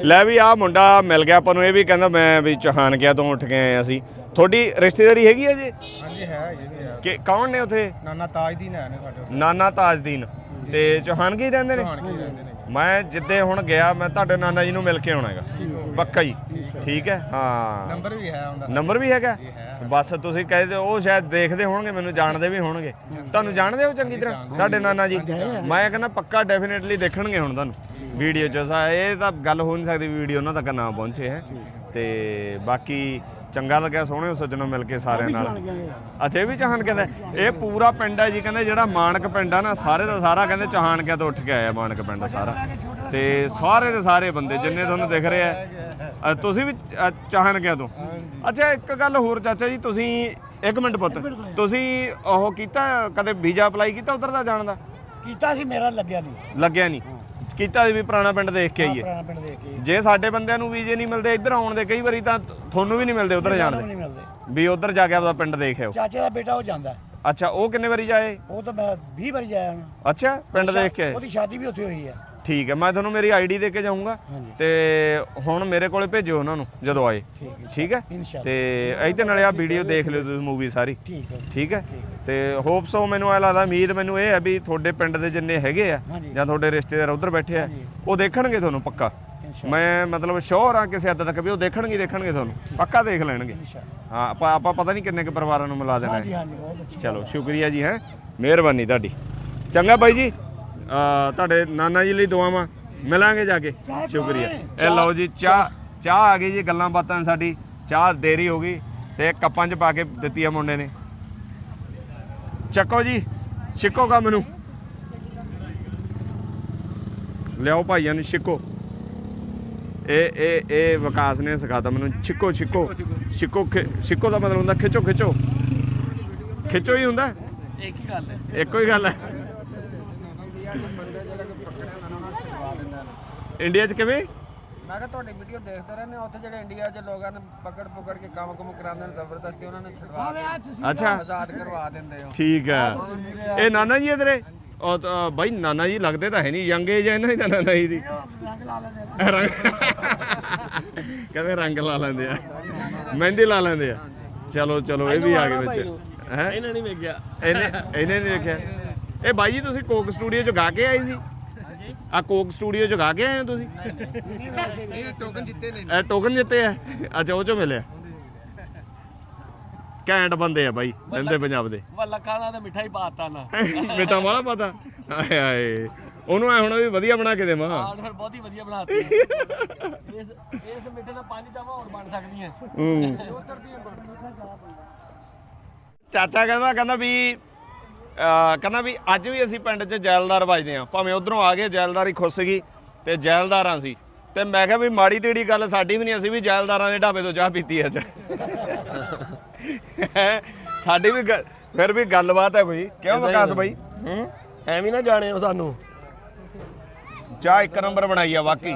ਲੈ ਵੀ ਆ ਮੁੰਡਾ ਮਿਲ ਗਿਆ ਆਪਾਂ ਨੂੰ ਇਹ ਵੀ ਕਹਿੰਦਾ ਮੈਂ ਵੀ ਚਹਾਨਕਿਆ ਤੋਂ ਉੱਠ ਕੇ ਆਏ ਅਸੀਂ। ਤੁਹਾਡੀ ਰਿਸ਼ਤੇਦਾਰੀ ਹੈਗੀ ਹੈ ਜੀ? ਹਾਂਜੀ ਹੈ ਹੈ। ਕਿ ਕੌਣ ਨੇ ਉਥੇ? ਨਾਨਾ ਤਾਜਦੀਨ ਹੈ ਨੇ ਸਾਡੇ ਨਾਨਾ ਤਾਜਦੀਨ। ਤੇ ਚੌਹਾਨਗੇ ਰਹਿੰਦੇ ਨੇ? ਕੇ ਰਹਿੰਦੇ ਨੇ। ਮੈਂ ਜਿੱਦੇ ਹੁਣ ਗਿਆ ਮੈਂ ਤੁਹਾਡੇ ਨਾਨਾ ਜੀ ਨੂੰ ਮਿਲ ਕੇ ਆਉਣਾ ਹੈਗਾ। ਪੱਕਾ ਜੀ ਠੀਕ ਹੈ ਹਾਂ? ਨੰਬਰ ਵੀ ਹੈ ਉਹਦਾ। ਨੰਬਰ ਵੀ ਹੈਗਾ? ਹੈ। ਬਸ ਤੁਸੀਂ ਕਹਿੰਦੇ ਉਹ ਸ਼ਾਇਦ ਦੇਖਦੇ ਹੋਣਗੇ ਮੈਨੂੰ ਜਾਣਦੇ ਵੀ ਹੋਣਗੇ। ਤੁਹਾਨੂੰ ਜਾਣਦੇ ਹੋ ਚੰਗੀ ਤਰ੍ਹਾਂ? ਤੁਹਾਡੇ ਨਾਨਾ ਜੀ? ਮੈਂ ਕਹਿੰਦਾ ਪੱਕਾ ਡੈਫੀਨਿਟਲੀ ਦੇਖਣਗੇ ਹੁਣ ਤੁਹਾਨੂੰ। ਵੀਡੀਓ ਚ ਸਾ- ਇਹ ਤਾਂ ਗੱਲ ਹੋ ਨਹੀਂ ਸਕਦੀ ਵੀਡੀਓ ਉਹਨਾਂ ਤੱਕ ਨਾ ਪਹੁੰਚੇ ਹੈ। ਤੇ ਬਾਕੀ ਚੰਗਾ ਲੱਗਿਆ ਸੋਹਣੇ ਸੱਜਣੋਂ ਮਿਲ ਕੇ ਸਾਰਿਆਂ ਨਾਲ। ਅੱਛਾ ਇਹ ਵੀ ਚਾਹਣ ਕਹਿੰਦਾ ਇਹ ਪੂਰਾ ਪਿੰਡ ਹੈ ਜੀ ਕਹਿੰਦੇ ਜਿਹੜਾ ਮਾਨਕ ਪਿੰਡ ਆ ਨਾ ਸਾਰੇ ਦਾ ਸਾਰਾ ਕਹਿੰਦੇ ਚਾਹਣਕਿਆ ਤੋਂ ਉੱਠ ਕੇ ਆਇਆ ਮਾਨਕ ਪਿੰਡ ਸਾਰਾ। ਤੇ ਸਾਰੇ ਦੇ ਸਾਰੇ ਬੰਦੇ ਜਿੰਨੇ ਤੁਹਾਨੂੰ ਦਿਖ ਰਹੇ ਆ ਤੁਸੀਂ ਵੀ ਅ, ਚਾਹਣਕਿਆ ਤੋਂ? ਅੱਛਾ ਇੱਕ ਗੱਲ ਹੋਰ ਚਾਚਾ ਜੀ ਤੁਸੀਂ ਇੱਕ ਮਿੰਟ ਪੁੱਤ ਤੁਸੀਂ ਉਹ ਕੀਤਾ ਕਦੇ ਵੀਜ਼ਾ ਅਪਲਾਈ ਕੀਤਾ ਉਧਰ ਦਾ ਜਾਣ ਦਾ? ਕੀਤਾ ਸੀ ਮੇਰਾ ਲੱਗਿਆ ਨਹੀਂ। ਲੱਗਿਆ ਨਹੀਂ। ਕੀਤਾ ਸੀ ਵੀ ਪੁਰਾਣਾ ਪਿੰਡ ਦੇਖ ਕੇ ਆਈਏ। ਪੁਰਾਣਾ ਪਿੰਡ ਦੇਖ ਕੇ ਜੇ ਸਾਡੇ ਬੰਦਿਆਂ ਨੂੰ ਵੀਜ਼ੇ ਨਹੀਂ ਮਿਲਦੇ ਇੱਧਰ ਆਉਣ ਦੇ ਕਈ ਵਾਰੀ ਤਾਂ ਤੁਹਾਨੂੰ ਵੀ ਨਹੀਂ ਮਿਲਦੇ ਉਧਰ ਜਾਣ ਦੇ। ਨਹੀਂ ਮਿਲਦੇ। ਵੀ ਉਧਰ ਜਾ ਕੇ ਆਪਦਾ ਪਿੰਡ ਦੇਖ ਆਓ ਚਾਚੇ ਦਾ ਬੇਟਾ ਉਹ ਜਾਂਦਾ। ਅੱਛਾ ਉਹ ਕਿੰਨੇ ਵਾਰੀ ਜਾਏ? ਉਹ ਤਾਂ ਮੈਂ 20 ਵਾਰੀ ਜਾਇਆ ਹਾਂ ਅੱਛਾ ਪਿੰਡ ਦੇਖ ਕੇ ਆਏ? ਉਹਦੀ ਸ਼ਾਦੀ ਵੀ ਉੱਥੇ ਹੋਈ ਹੈ। ਠੀਕ ਹੈ ਮੈਂ ਤੁਹਾਨੂੰ ਮੇਰੀ ਆਈਡੀ ਦੇ ਕੇ ਜਾਊਂਗਾ ਤੇ ਹੁਣ ਮੇਰੇ ਕੋਲੇ ਭੇਜਿਓ ਉਹਨਾਂ ਨੂੰ ਜਦੋਂ ਆਏ। ਠੀਕ ਹੈ ਤੇ ਇਹਦੇ ਨਾਲੇ ਆ ਵੀਡੀਓ ਦੇਖ ਲਿਓ ਤੁਸੀਂ ਮੂਵੀ ਸਾਰੀ। ਠੀਕ ਹੈ ਤੇ ਹੋਪ ਸੋ ਮੈਨੂੰ ਐ ਲੱਗਦਾ ਉਮੀਦ ਮੈਨੂੰ ਇਹ ਹੈ ਵੀ ਤੁਹਾਡੇ ਪਿੰਡ ਦੇ ਜਿੰਨੇ ਹੈਗੇ ਆ ਜਾਂ ਤੁਹਾਡੇ ਰਿਸ਼ਤੇਦਾਰ ਉਧਰ ਬੈਠੇ ਆ। ਉਹ ਦੇਖਣਗੇ ਤੁਹਾਨੂੰ ਪੱਕਾ। ਮੈਂ ਮਤਲਬ ਸ਼ੋਰ ਆ ਕਿਸੇ ਹੱਦ ਤੱਕ ਵੀ ਉਹ ਦੇਖਣਗੇ ਦੇਖਣਗੇ ਤੁਹਾਨੂੰ। ਪੱਕਾ ਦੇਖ ਲੈਣਗੇ। ਹਾਂ ਆਪਾਂ ਆਪਾਂ ਪਤਾ ਨਹੀਂ ਕਿੰਨੇ ਕੁ ਪਰਿਵਾਰਾਂ ਨੂੰ ਮਿਲਾ ਦੇਣਾ ਹੈ। ਹਾਂਜੀ ਹਾਂਜੀ ਬਹੁਤ ਅੱਛੀ ਚਲੋ ਸ਼ੁਕਰੀਆ ਜੀ ਹੈ। ਮਿਹਰਬਾਨੀ ਤੁਹਾਡੀ। ਚੰਗਾ ਬਾਈ ਜੀ। ਤੁਹਾਡੇ ਨਾਨਾ ਜੀ ਲਈ ਦੁਆਵਾਂ। ਮਿਲਾਂਗੇ ਜਾ ਕੇ। ਸ਼ੁਕਰੀਆ। ਇਹ ਲਓ ਜੀ ਚਾਹ ਚਾਹ ਆ ਗਈ ਜੀ ਗੱਲਾਂ ਬਾਤਾਂ ਸਾਡੀ। ਚਾਹ ਦੇਰੀ ਹੋ ਗਈ ਤੇ ਕੱਪਾਂ 'ਚ ਪਾ ਕੇ ਦਿੱਤੀ ਆ ਮੁੰਡੇ ਨੇ। ਚੱਕੋ ਜੀ ਛਿੱਕੋ ਕੰਮ ਨੂੰ। ਲਿਆਓ ਭਾਈਆਂ ਨੂੰ ਛਿੱਕੋ। ਇਹ ਇਹ ਇਹ ਵਿਕਾਸ ਨੇ ਸਿਖਾਤਾ ਮੈਨੂੰ। ਛਿੱਕੋ ਛਿੱਕੋ। ਛਿੱਕੋ ਖਿ- ਛਿੱਕੋ ਦਾ ਮਤਲਬ ਹੁੰਦਾ ਖਿੱਚੋ ਖਿੱਚੋ। ਖਿੱਚੋ ਹੀ ਹੁੰਦਾ। ਇੱਕ ਹੀ ਗੱਲ ਹੈ। ਇੱਕੋ ਹੀ ਗੱਲ ਹੈ। ਇੰਡੀਆ 'ਚ ਕਿਵੇਂ? ਮੈਂ ਕਿਹਾ ਤੁਹਾਡੀ ਵੀਡੀਓ ਦੇਖਦੇ ਰਹਿੰਦੇ ਹਾਂ, ਉੱਥੇ ਜਿਹੜੇ ਇੰਡੀਆ 'ਚ ਲੋਕਾਂ ਨੇ ਪਕੜ ਪਕੜ ਕੇ ਕੰਮ ਕੁਮ ਕਰਾਉਂਦੇ ਨੇ ਜ਼ਬਰਦਸਤੀ ਉਹਨਾਂ ਨੂੰ ਛਡਵਾ ਕੇ ਅੱਛਾ। ਆਜ਼ਾਦ ਕਰਵਾ ਦਿੰਦੇ ਹੋ। ਠੀਕ ਹੈ ਇਹ ਨਾਨਾ ਜੀ ਇਧਰੇ? ਉਹ ਤਾਂ ਬਾਈ ਨਾਨਾ ਜੀ ਲੱਗਦੇ ਤਾਂ ਹੈ ਨਹੀਂ ਯੰਗ ਏਜ ਹੈ ਇਹਨਾਂ ਦੀ ਤਾਂ ਨਾਨਾ ਜੀ ਦੀ। ਰੰਗ ਲਾ ਲੈਂਦੇ ਨੇ ਰੰਗ ਕਹਿੰਦੇ ਰੰਗ ਲਾ ਲੈਂਦੇ ਆ। ਮਹਿੰਦੀ ਲਾ ਲੈਂਦੇ ਆ। ਚਲੋ ਚਲੋ ਇਹ ਵੀ ਆ ਗਏ ਵਿੱਚ। ਹੈ ਇਹਨਾਂ ਨਹੀਂ ਵੇਖਿਆ। ਇਹਨੇ ਇਹਨੇ ਨਹੀਂ ਵੇਖਿਆ। ਇਹ ਬਾਈ ਜੀ ਤੁਸੀਂ ਕੋਕ ਸਟੂਡੀਓ ਚ ਗਾ ਕੇ ਆਏ ਸੀ? ਆ ਕੋਕ ਸਟੂਡੀਓ ਚ ਗਾ ਕੇ ਆਏ ਹੋ ਤੁਸੀਂ? ਟੋਕਨ ਜਿੱਤੇ ਨੇ। ਇਹ ਟੋਕਨ ਜਿੱਤੇ ਆ? ਅੱਛਾ ਉਹ ਚੋਂ ਮਿਲਿਆ। ਘੈਂਟ ਬੰਦੇ ਆ ਬਾਈ ਰਹਿੰਦੇ ਪੰਜਾਬ ਦੇ। ਵਾ ਲੱਖਾਂ ਦਾ ਤਾਂ ਮਿੱਠਾ ਹੀ ਪਾਤਾ ਨਾ। ਮਿੱਟਾ ਵਾਲਾ ਪਤਾ ਆਏ ਆਏ। ਉਹਨੂੰ ਐ ਹੁਣ ਵੀ ਵਧੀਆ ਬਣਾ ਕੇ ਦੇਵਾਂ। ਆਹ ਫਿਰ ਬਹੁਤ ਹੀ ਵਧੀਆ ਬਣਾਤੀ। ਇਸ ਇਸ ਮਿੱਠੇ ਨਾਲ ਪੰਜ ਚਾਵਾਂ ਹੋਰ ਬਣ ਸਕਦੀਆਂ। ਹੂੰ। ਚਾਚਾ ਕਹਿੰਦਾ ਕਹਿੰਦਾ ਵੀ ਕਹਿੰਦਾ ਵੀ ਅੱਜ ਵੀ ਅਸੀਂ ਪਿੰਡ 'ਚ ਜੈਲਦਾਰ ਵੱਜਦੇ ਆ ਭਾਵੇਂ ਉਧਰੋਂ ਆ ਗਏ ਜੈਲਦਾਰੀ ਖੁੱਸ ਗਈ ਤੇ ਜੈਲਦਾਰਾਂ ਸੀ। ਤੇ ਮੈਂ ਕਿਹਾ ਵੀ ਮਾੜੀ ਤੇੜੀ ਗੱਲ ਸਾਡੀ ਵੀ ਨਹੀਂ ਅਸੀਂ ਵੀ ਜੈਲਦਾਰਾਂ ਦੇ ਢਾਬੇ ਤੋਂ ਚਾਹ ਪੀਤੀ ਅੱਜ। ਹੈਂ? ਸਾਡੀ ਵੀ ਫਿਰ ਵੀ ਗੱਲਬਾਤ ਹੈ ਕੋਈ? ਕਿਉਂ ਵਿਕਾਸ ਬਾਈ? ਹੂੰ? ਐਵੇਂ ਨਾ ਜਾਣੇ ਹੋ ਸਾਨੂੰ। ਚਾਹ ਇੱਕ ਨੰਬਰ ਬਣਾਈ ਆ ਵਾਕਈ।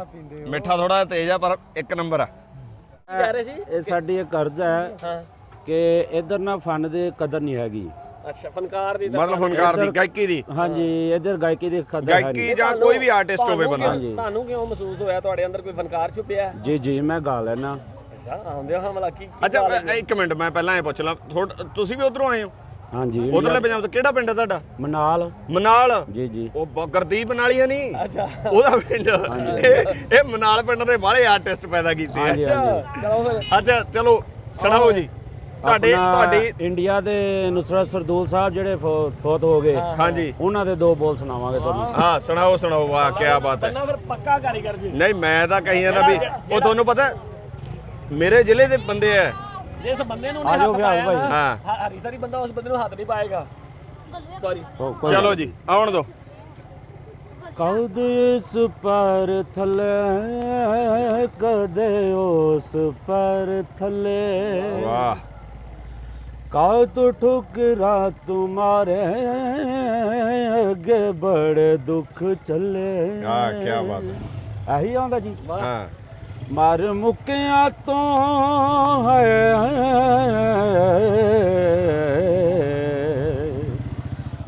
ਮਿੱਠਾ ਥੋੜਾ ਤੇਜ਼ ਆ ਪਰ ਇੱਕ ਨੰਬਰ ਆ। ਕਹਿ ਰਹੇ ਸੀ? ਇਹ ਸਾਡੀ ਇੱਕ ਕਰਜ਼ ਹੈ ਕਿ ਇਧਰ ਨਾ ਫਨ ਦੀ ਕਦਰ ਨਹੀਂ ਹੈਗੀ। ਅੱਛਾ ਫਨਕਾਰ ਦੀ ਮਤਲਬ ਫਨਕਾਰ ਦੀ ਗਾਇਕੀ ਦੀ? ਹਾਂਜੀ ਇਧਰ ਗਾਇਕੀ ਦੀ ਹੈ ਗਾਇਕੀ ਜਾਂ ਕੋਈ ਵੀ ਆਰਟਿਸਟ ਹੋਵੇ ਬੰਦਾ। ਤੁਹਾਨੂੰ ਕਿਉਂ ਮਹਿਸੂਸ ਹੋਇਆ ਤੁਹਾਡੇ ਅੰਦਰ ਕੋਈ ਫਨਕਾਰ ਛੁਪਿਆ? ਹੈ? ਜੀ ਜੀ ਮੈਂ ਗਾ ਲੈਣਾ ਅੱਛਾ ਆਉਂਦੇ ਹੋ ਹਮਲਾ ਕੀ ਕੀ ਅੱਛਾ ਇੱਕ ਮਿੰਟ ਮੈਂ ਪਹਿਲਾਂ ਇਹ ਪੁੱਛ ਲਾਂ। ਥੋੜ- ਤੁਸੀਂ ਵੀ ਉਧਰੋਂ ਆਏ ਹੋ? ਹਾਂਜੀ ਉਧਰਲੇ ਪੰਜਾਬ ਤੋਂ ਕਿਹੜਾ ਪਿੰਡ ਹੈ ਤੁਹਾਡਾ? ਮਨਾਲ। ਮਨਾਲ? ਜੀ ਜੀ। ਉਹ ਗੁਰਦੀਪ ਨਾਲੀਆ ਨਹੀਂ? ਅੱਛਾ। ਉਹਦਾ ਪਿੰਡ। ਇਹ ਮਨਾਲ ਪਿੰਡ ਦੇ ਬਾਹਲੇ ਆਰਟਿਸਟ ਪੈਦਾ ਕੀਤੇ ਆ। ਹਾਂਜੀ ਚਲੋ ਫਿਰ। ਅੱਛਾ ਚਲੋ ਸੁਣਾਓ ਜੀ। ਤੁਹਾਡੇ ਤੁਹਾਡੀ ਇੰਡੀਆ ਦੇ ਨੁਸਰਤ ਸਰਦੂਲ ਸਾਹਿਬ ਜਿਹੜੇ ਫੌਤ ਹੋ ਗਏ ਹਾਂਜੀ। ਉਹਨਾਂ ਦੇ ਦੋ ਬੋਲ ਸੁਣਾਵਾਂਗੇ ਤੁਹਾਨੂੰ। ਹਾਂ ਸੁਣਾਓ ਸੁਣਾਓ ਵਾਹ ਕੀ ਬਾਤ ਹੈ। ਬੰਨਾ ਫਿਰ ਪੱਕਾ ਕਾਰੀਗਰ ਜੀ। ਨਹੀਂ ਮੈਂ ਤਾਂ ਕਹੀ ਜਾਂਦਾ ਵੀ ਉਹ ਤੁਹਾਨੂੰ ਪਤਾ ਮੇਰੇ ਜ਼ਿਲ੍ਹੇ ਦੇ ਬੰਦੇ ਆ ਜਿਸ ਬੰਦੇ ਨੂੰ ਜਾਓ ਹੱਥ ਪਾਇਆ ਹਾਂ। ਹ- ਹਰੀ ਸਾਰੀ ਬੰਦਾ ਉਸ ਬੰਦੇ ਨੂੰ ਹੱਥ ਨਹੀਂ ਪਾਏਗਾ। ਸੌਰੀ ਚਲੋ ਜੀ ਆਉਣ ਦੋ। ਕਦ ਇਸ ਪਰ ਥੱਲੇ ਕਦੇ ਉਸ ਪਰ ਥੱਲੇ। ਵਾਹ। ਕਾ ਤੋ ਠੁਕਰਾ ਤੁਮਾਰੇ ਅੱਗੇ ਬੜੇ ਦੁੱਖ ਚੱਲੇ। ਆ ਕੀ ਬਾਤ ਹੈ। ਆਹੀ ਆਉਂਦਾ ਜੀ। ਹਾਂ। ਮਰ ਮੁਕਿਆ ਤੋਂ ਹੈ।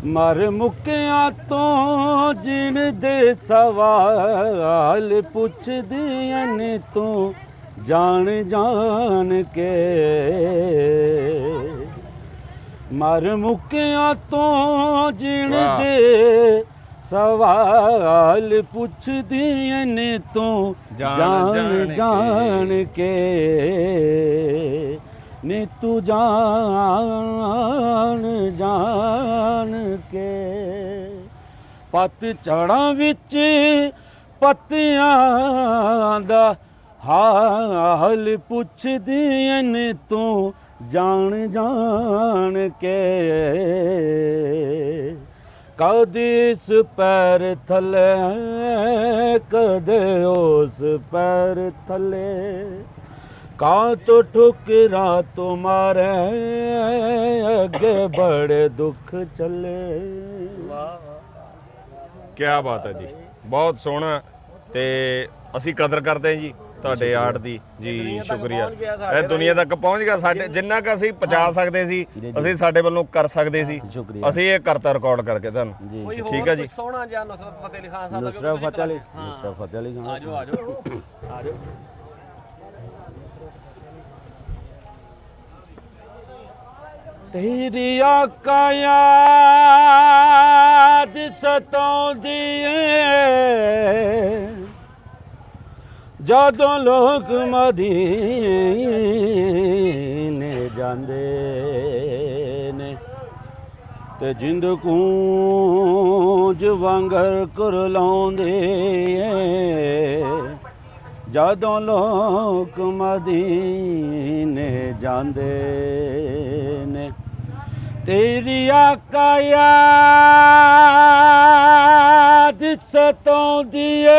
ਮਰ ਮੁਕਿਆ ਤੋਂ ਜਿਨ ਦੇ ਸਵਾਲ ਪੁੱਛਦੀਆਂ ਨੇ ਤੂੰ ਜਾਣ ਜਾਣ ਕੇ। ਮਰ ਮੁਕਿਆ ਤੋਂ ਵਾਹ। ਦੇ ਸਵਾਲ ਪੁੱਛਦੀਆਂ ਨੇ ਤੂੰ ਜਾਣ ਜਾਣ ਜਾਣ ਜਾਣ ਕੇ। ਨੇ ਤੂੰ ਜਾਣ ਜਾਣ ਕੇ। ਪਤ ਚੜਾਂ ਵਿੱਚ ਪੱਤਿਆਂ ਦਾ ਹਾਲ ਪੁੱਛਦੀਆਂ ਨੇ ਤੂੰ ਜਾਣ ਜਾਣ ਕੇ। ਕਦੇ ਇਸ ਪੈਰ ਥੱਲੇ, ਕਦੇ ਉਸ ਪੈਰ ਥੱਲੇ। ਕਾਂ ਤੋਂ ਠੁਕਰਾ ਤੁਮਾਰੇ ਅੱਗੇ ਬੜੇ ਦੁੱਖ ਚੱਲੇ। ਵਾਹ ਕੀ ਬਾਤ ਹੈ ਜੀ, ਬਹੁਤ ਸੋਹਣਾ ਤੇ ਅਸੀਂ ਕਦਰ ਕਰਦੇ ਹਾਂ ਜੀ। ਤੁਹਾਡੇ ਆਰਟ ਦੀ। ਜੀ ਸ਼ੁਕਰੀਆ। ਇਹ ਦੁਨੀਆ ਤੱਕ ਪਹੁੰਚ ਗਿਆ ਸਾਡੇ ਜਿੰਨਾ ਕ ਅਸੀਂ ਪਹੁੰਚਾ ਸਕਦੇ ਸੀ। ਅਸੀਂ ਸਾਡੇ ਵੱਲੋਂ ਕਰ ਸਕਦੇ ਸੀ। ਅਸੀਂ ਇਹ ਕਰਤਾ ਰਿਕਾਰਡ ਕਰਕੇ ਤੁਹਾਨੂੰ। ਠੀਕ ਹੈ ਜੀ। ਸੋਹਣਾ ਜਿਹਾ ਨੁਸਰਤ ਫਤਿਹ ਅਲੀ ਖਾਨ ਸਾਹਿਬ ਨੁਸਰਤ ਫਤਿਹ ਅਲੀ ਹਾਂ। ਨੁਸਰਤ ਫਤਿਹ ਅਲੀ ਖਾਨ ਆਜੋ ਆਜੋ। ਆਜੋ। ਤੇਰੀ ਆਕਾ ਯਾਦ ਸਤਾਉਂਦੀ ਏ ਜਦੋਂ ਲੋਕ ਮਦੀਨੇ ਜਾਂਦੇ ਨੇ ਤੇ ਜਿੰਦ ਕੂੰਜ ਵਾਂਗਰ ਕਰ ਲਾਉਂਦੇ ਏ। ਜਦੋਂ ਲੋਕ ਮਦੀਨੇ ਜਾਂਦੇ ਨੇ, ਤੇਰੀ ਆਕਾ ਯਾਦ ਸਤਾਉਂਦੀ ਏ।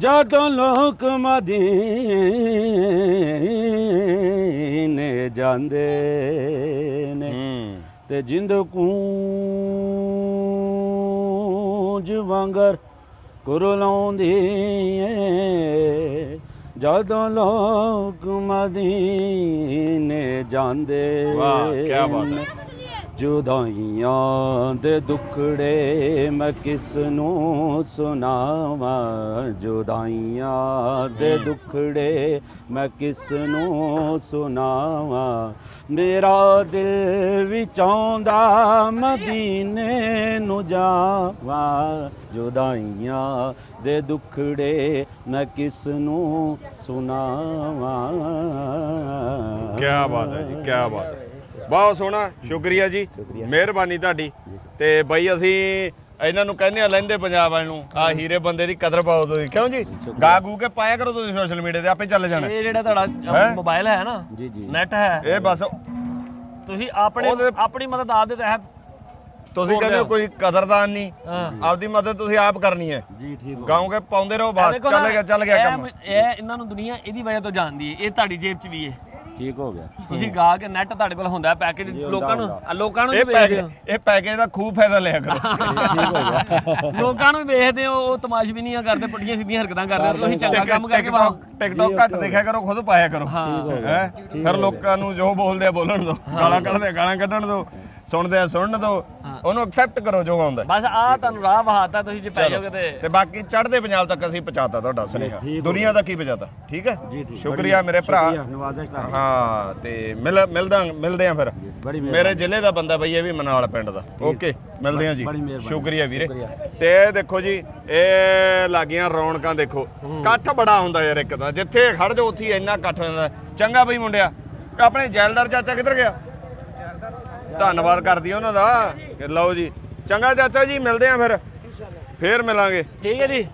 ਜਦੋਂ ਲੋਕ ਮਦੀਨੇ ਜਾਂਦੇ ਨੇ ਤੇ ਜਿੰਦ ਕੂੰਜ ਵਾਂਗਰ ਕੁਰਲਾਉਂਦੀ ਏ ਜਦੋਂ ਲੋਕ ਮਦੀਨੇ ਜਾਂਦੇ ਵਾਹ, ਕਿਆ ਬਾਤ ਹੈ। ਜੁਦਾਈਆਂ ਦੇ ਦੁਖੜੇ ਮੈਂ ਕਿਸ ਨੂੰ ਸੁਣਾਵਾਂ? ਜੁਦਾਈਆਂ ਦੇ ਦੁਖੜੇ ਮੈਂ ਕਿਸ ਨੂੰ ਸੁਣਾਵਾਂ? ਮੇਰਾ ਦਿਲ ਵੀ ਚਾਹੁੰਦਾ ਮਦੀਨੇ ਨੂੰ ਜਾਵਾਂ। ਜੁਦਾਈਆਂ ਦੇ ਦੁਖੜੇ ਮੈਂ ਕਿਸ ਨੂੰ ਸੁਣਾਵਾਂ? ਕੀ ਬਾਤ ਹੈ ਜੀ ਕੀ ਬਾਤ ਹੈ। ਬਹੁਤ ਸੋਹਣਾ ਸ਼ੁਕਰੀਆ ਜੀ। ਮਿਹਰਬਾਨੀ ਤੁਹਾਡੀ। ਤੇ ਬਈ ਅਸੀਂ ਇਹਨਾਂ ਨੂੰ ਕਹਿੰਦੇ ਆ ਲੈਂਦੇ ਪੰਜਾਬ ਵਾਲੇ ਨੂੰ ਆ ਹੀਰੇ ਬੰਦੇ ਦੀ ਕਦਰ ਪਾਓ ਤੁਸੀਂ। ਕਿਉਂ ਜੀ? ਗਾ ਗੂ ਕੇ ਪਾਇਆ ਕਰੋ ਤੁਸੀਂ ਸੋਸ਼ਲ ਮੀਡੀਆ ਤੇ ਆਪੇ ਚੱਲ ਜਾਣਾ। ਇਹ ਜਿਹੜਾ ਤੁਹਾਡਾ? ਮੋਬਾਈਲ ਹੈ? ਨਾ ਜੀ ਜੀ। ਨੈਟ ਹੈ। ਇਹ ਬਸ ਤੁਸੀਂ ਆਪਣੇ ਆਪਣੀ ਮਦਦ ਆਪ ਦੇ ਤਹਿਤ ਤੁਸੀਂ ਕਹਿੰਦੇ। ਕੋਈ ਕਦਰਦਾਨ ਨਹੀਂ। ਆਪਦੀ ਮਦਦ ਤੁਸੀਂ ਆਪ ਕਰਨੀ ਹੈ। ਜੀ ਠੀਕ ਹੋ ਗਾਉਂ ਕੇ ਪਾਉਂਦੇ ਰਹੋ ਬਾਤ ਚੱਲ ਗਿਆ ਚੱਲ ਗਿਆ ਇਹ ਕੰਮ। ਇਹ ਇਹਨਾਂ ਨੂੰ ਦੁਨੀਆ ਇਹਦੀ ਵਜ੍ਹਾ ਤੋਂ ਜਾਣਦੀ ਹੈ ਇਹ ਤੁਹਾਡੀ ਜੇਬ 'ਚ ਵੀ ਹੈ। ਠੀਕ ਹੋ ਗਿਆ। ਤੁਸੀਂ ਗਾ ਕੇ ਨੈਟ ਤੁਹਾਡੇ ਕੋਲ ਹੁੰਦਾ ਪੈਕੇਜ ਲੋਕਾਂ ਨੂੰ। ਆ, ਲੋਕਾਂ ਨੂੰ ਇਹ ਵੀ ਵੇਚਦੇ ਪੈਕੇਜ ਇਹ ਪੈਕੇਜ ਦਾ ਖੂਬ ਫਾਇਦਾ ਲਿਆ ਕਰੋ। ਹੋ ਲੋਕਾਂ ਨੂੰ ਵੀ ਵੇਚਦੇ ਹੋ ਉਹ ਤਮਾਸ਼ਬੀਨੀਆਂ ਕਰਦੇ ਪੁੱਠੀਆਂ ਸਿੱਧੀਆਂ ਹਰਕਤਾਂ ਕਰਦੇ ਹੋ ਤੁਸੀਂ ਚੰਗਾ ਕੰਮ ਕਰਕੇ ਵਾਹ। ਟਿਕਟੌਕ ਟਿਕਟੌਕ ਘੱਟ ਦੇਖਿਆ ਕਰੋ ਖੁਦ ਪਾਇਆ ਕਰੋ। ਹਾਂ। ਹੈ ਫਿਰ ਲੋਕਾਂ ਨੂੰ ਜੋ ਬੋਲਦੇ ਆ ਬੋਲਣ ਦੋ। ਗਾਲਾਂ ਕੱਢਦੇ ਆ ਗਾਲਾਂ ਕੱਢਣ ਦੋ। ਸੁਣਦੇ ਆ ਸੁਣਨ ਦੋ ਉਹਨੂੰ ਐਕਸੈਪਟ ਕਰੋ ਜੋ ਆਉਂਦਾ। ਬਸ ਆ ਤੁਹਾਨੂੰ ਰਾਹ ਵਹਾਤਾ ਤੁਸੀਂ ਜੇ ਪੈ ਜਾਓਗੇ ਤੇ। ਤੇ ਬਾਕੀ ਚੜ੍ਹਦੇ ਪੰਜਾਬ ਤੱਕ ਅਸੀਂ ਪਹੁੰਚਾਤਾ ਤੁਹਾਡਾ ਸੁਨੇਹਾ। ਦੁਨੀਆ ਤੱਕ ਹੀ ਪਹੁੰਚਾਤਾ ਠੀਕ ਹੈ? ਜੀ ਸ਼ੁਕਰੀਆ ਮੇਰੇ ਭਰਾ। ਹਾਂ ਤੇ ਮਿਲ ਮਿਲਦਾ ਮਿਲਦੇ ਆ ਫਿਰ। ਮੇਰੇ ਜ਼ਿਲ੍ਹੇ ਦਾ ਬੰਦਾ ਬਈ ਇਹ ਵੀ ਮਨਾਲ ਪਿੰਡ ਦਾ। ਓਕੇ ਮਿਲਦੇ ਆ ਜੀ। ਸ਼ੁਕਰੀਆ ਵੀਰੇ। ਤੇ ਦੇਖੋ ਜੀ ਇਹ ਲੱਗੀਆਂ ਰੌਣਕਾਂ ਦੇਖੋ। ਇਕੱਠ ਬੜਾ ਹੁੰਦਾ ਯਾਰ ਇੱਕ ਤਾਂ। ਜਿੱਥੇ ਖੜ ਜਾਓ ਉੱਥੇ ਇੰਨਾ ਇਕੱਠ ਹੋ ਜਾਂਦਾ। ਚੰਗਾ ਬਈ ਮੁੰਡਿਆ। ਆਪਣੇ ਜੈਲਦਾਰ ਚਾਚਾ ਕਿੱਧਰ ਗਿਆ? ਧੰਨਵਾਦ ਕਰਦੀ ਉਹਨਾਂ ਦਾ। ਕਿ ਲਓ ਜੀ। ਚੰਗਾ ਚਾਚਾ ਜੀ ਮਿਲਦੇ ਆ ਫਿਰ। ਫੇਰ ਮਿਲਾਂਗੇ। ਠੀਕ ਹੈ ਜੀ।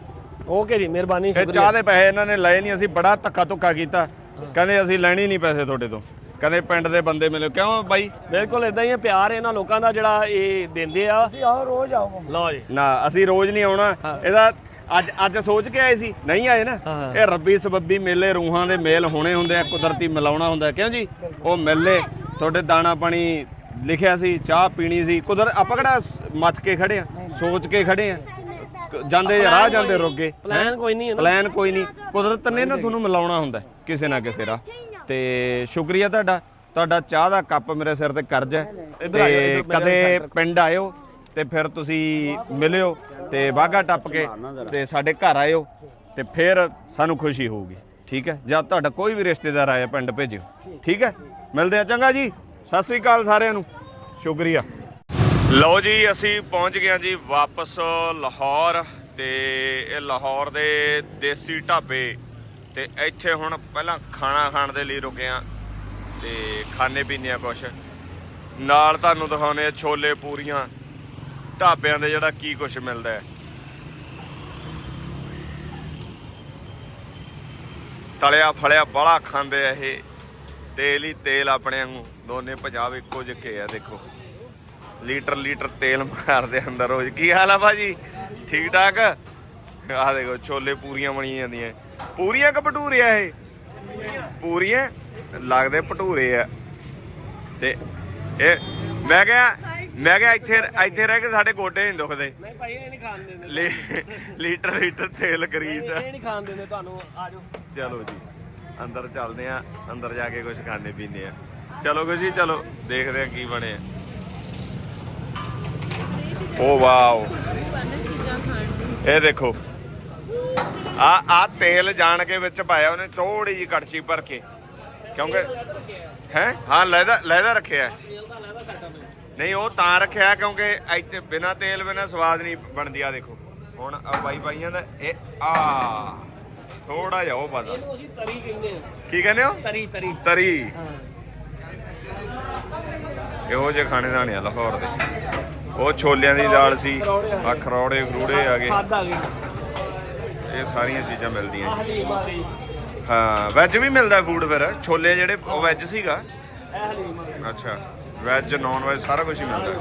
ਓਕੇ ਜੀ ਮਿਹਰਬਾਨੀ ਇਹ ਚਾਹ ਦੇ ਪੈਸੇ ਇਹਨਾਂ ਨੇ ਲਏ ਨਹੀਂ ਅਸੀਂ ਬੜਾ ਧੱਕਾ ਧੁੱਕਾ ਕੀਤਾ। ਕਹਿੰਦੇ ਅਸੀਂ ਲੈਣੀ ਨਹੀਂ ਪੈਸੇ ਤੁਹਾਡੇ ਤੋਂ। ਕਹਿੰਦੇ ਪਿੰਡ ਦੇ ਬੰਦੇ ਮਿਲੇ। ਕਿਉਂ ਬਾਈ? ਬਿਲਕੁਲ ਇਦਾਂ ਹੀ ਹੈ ਪਿਆਰ ਇਹਨਾਂ ਲੋਕਾਂ ਦਾ ਜਿਹੜਾ ਇਹ ਦਿੰਦੇ ਆ। ਆਓ ਰੋਜ਼ ਆਓ ਲਓ ਜੀ। ਨਾ ਅਸੀਂ ਰੋਜ਼ ਨਹੀਂ ਆਉਣਾ। ਇਹਦਾ ਅੱਜ ਅੱਜ ਸੋਚ ਕੇ ਆਏ ਸੀ। ਨਹੀਂ ਆਏ ਨਾ। ਹਾਂ। ਇਹ ਰੱਬੀ ਸਬੱਬੀ ਮੇਲੇ ਰੂਹਾਂ ਦੇ ਮੇਲ ਹੋਣੇ ਹੁੰਦੇ ਆ ਕੁਦਰਤੀ ਮਿਲਾਉਣਾ ਹੁੰਦਾ। ਕਿਉਂ ਜੀ? ਉਹ ਮੇਲੇ ਤੁਹਾਡੇ ਦਾਣਾ ਪਾਣੀ ਲਿਖਿਆ ਸੀ ਚਾਹ ਪੀਣੀ ਸੀ। ਕੁਦਰ ਆਪਾਂ ਕਿਹੜਾ ਮੱਥ ਕੇ ਖੜੇ ਆ? ਸੋਚ ਕੇ ਖੜੇ ਆ। ਜਾਂਦੇ ਰਾਹ ਜਾਂਦੇ ਰੁਕੇ ਪਲਾਨ ਕੋਈ ਨਹੀਂ ਹੈ ਨਾ। ਪਲਾਨ ਕੋਈ ਨਹੀਂ। ਕੁਦਰਤ ਨੇ ਨਾ ਤੁਹਾਨੂੰ ਮਿਲਾਉਣਾ ਹੁੰਦਾ ਕਿਸੇ ਨਾ ਕਿਸੇ ਰਾਹ। ਤੇ ਸ਼ੁਕਰੀਆ ਤੁਹਾਡਾ। ਤੁਹਾਡਾ ਚਾਹ ਦਾ ਕੱਪ ਮੇਰੇ ਸਿਰ ਤੇ ਕਰਜ਼ ਹੈ। ਤੇ ਕਦੇ ਪਿੰਡ ਆਇਓ ਤੇ ਫਿਰ ਤੁਸੀਂ ਮਿਲਿਓ ਤੇ ਬਾਗਾ ਟੱਪ ਕੇ ਤੇ ਸਾਡੇ ਘਰ ਆਇਓ ਤੇ ਫਿਰ ਸਾਨੂੰ ਖੁਸ਼ੀ ਹੋਊਗੀ। ਠੀਕ ਹੈ? ਜਾਂ ਤੁਹਾਡਾ ਕੋਈ ਵੀ ਰਿਸ਼ਤੇਦਾਰ ਆਇਆ ਪਿੰਡ ਭੇਜਿਓ। ਠੀਕ ਹੈ? ਮਿਲਦੇ ਆ ਚੰਗਾ ਜੀ। ਸਤਿ ਸ੍ਰੀ ਅਕਾਲ ਸਾਰਿਆਂ ਨੂੰ। ਸ਼ੁਕਰੀਆ। ਲਓ ਜੀ, ਅਸੀਂ ਪਹੁੰਚ ਗਏ ਹਾਂ ਜੀ ਵਾਪਸ ਲਾਹੌਰ ਤੇ ਇਹ ਲਾਹੌਰ ਦੇ ਦੇਸੀ ਢਾਬੇ ਤੇ ਇੱਥੇ ਹੁਣ ਪਹਿਲਾਂ ਖਾਣਾ ਖਾਣ ਦੇ ਲਈ ਰੁਕੇ ਆ ਤੇ ਖਾਣੇ ਪੀਣੇ ਆ ਕੁਛ। ਨਾਲ ਤੁਹਾਨੂੰ ਦਿਖਾਉਨੇ ਆ ਛੋਲੇ ਪੂਰੀਆਂ, ਢਾਬਿਆਂ ਦੇ ਜਿਹੜਾ ਕੀ ਕੁਛ ਮਿਲਦਾ ਹੈ। ਤਲਿਆ ਫਲਿਆ ਬੜਾ ਖਾਂਦੇ ਆ ਇਹ। ਤੇਲ ਹੀ ਤੇਲ ਆਪਣੇ ਵਾਂਗੂ। ਦੋਨੇ ਪੰਜਾਬ ਇੱਕੋ ਜਿਹੇ ਆ ਦੇਖੋ। ਲੀਟਰ ਲੀਟਰ ਤੇਲ ਮਾਰਦੇ ਅੰਦਰ ਰੋਜ਼। ਕੀ ਹਾਲ ਆ ਭਾਜੀ? ਠੀਕ ਠਾਕ? ਆਹ ਦੇਖੋ ਛੋਲੇ ਪੂਰੀਆਂ ਬਣੀਆਂ ਜਾਂਦੀਆਂ। ਪੂਰੀਆਂ ਕਿ ਭਟੂਰੇ ਆ ਇਹ? ਪੂਰੀਆਂ? ਲੱਗਦੇ ਭਟੂਰੇ ਆ। ਤੇ ਇਹ ਮੈਂ ਕਿਹਾ ਮੈਂ ਕਿਹਾ ਇੱਥੇ ਇੱਥੇ ਰਹਿ ਕੇ ਸਾਡੇ ਗੋਡੇ ਨਹੀਂ ਦੁਖਦੇ। ਨਹੀਂ ਭਾਈ ਇਹ ਨਹੀਂ ਖਾਣ ਦਿੰਦੇ। ਲੀ- ਲੀਟਰ ਲੀਟਰ ਤੇਲ ਗਰੀਸ ਇਹ ਨਹੀਂ ਖਾਣ ਦਿੰਦੇ ਤੁਹਾਨੂੰ। ਆਜੋ ਚਲੋ ਜੀ ਅੰਦਰ ਚੱਲਦੇ ਆ ਅੰਦਰ ਜਾ ਕੇ ਕੁਝ ਖਾਣੇ ਪੀਣੇ ਆ। ਚਲੋ ਗੁਜੀ ਚਲੋ ਦੇਖਦੇ ਆ ਕੀ ਬਣਿਆ ਓ ਵਾਓ। ਇਹ ਦੇਖੋ ਆ ਆ ਤੇਲ ਜਾਣ ਕੇ ਵਿੱਚ ਪਾਇਆ ਉਹਨੇ ਥੋੜੀ ਜੀ ਕੜਛੀ ਭਰ ਕੇ। ਕਿਉਂਕਿ ਹੈ? ਹਾਂ ਲੈਦਾ ਲੈਦਾ ਰੱਖਿਆ ਨਹੀਂ ਉਹ ਤਾਂ ਰੱਖਿਆ ਕਿਉਂਕਿ ਇੱਥੇ ਬਿਨਾ ਤੇਲ ਬਿਨਾ ਸਵਾਦ ਨਹੀਂ ਬਣਦੀ ਆ ਦੇਖੋ। ਹੁਣ ਆ ਬਾਈ ਬਾਈਆਂ ਦਾ ਇਹ ਆ ਥੋੜਾ ਜਿਹਾ ਉਹ ਪਤਾ ਇਹਨੂੰ ਅਸੀਂ ਤਰੀ ਕਹਿੰਦੇ ਆ ਕੀ ਕਹਿੰਦੇ ਹੋ? ਤਰੀ ਤਰੀ। ਤਰੀ। ਹਾਂ। ਇਹੋ ਜਿਹੇ ਖਾਣੇ ਦਾਣੇ ਆ ਲਾਹੌਰ ਦੇ। ਉਹ ਛੋਲਿਆਂ ਦੀ ਦਾਲ ਸੀ ਆ ਖਰੌੜੇ ਖਰੂੜੇ ਆ ਗਏ। ਇਹ ਸਾਰੀਆਂ ਚੀਜ਼ਾਂ ਮਿਲਦੀਆਂ ਹਾਂ ਵੈਜ ਵੀ ਮਿਲਦਾ ਫੂਡ ਫਿਰ। ਛੋਲੇ ਜਿਹੜੇ ਉਹ ਵੈਜ ਸੀਗਾ? ਅੱਛਾ ਵੈਜ ਨਾਨ ਵੈਜ ਸਾਰਾ ਕੁਝ ਹੀ ਮਿਲਦਾ।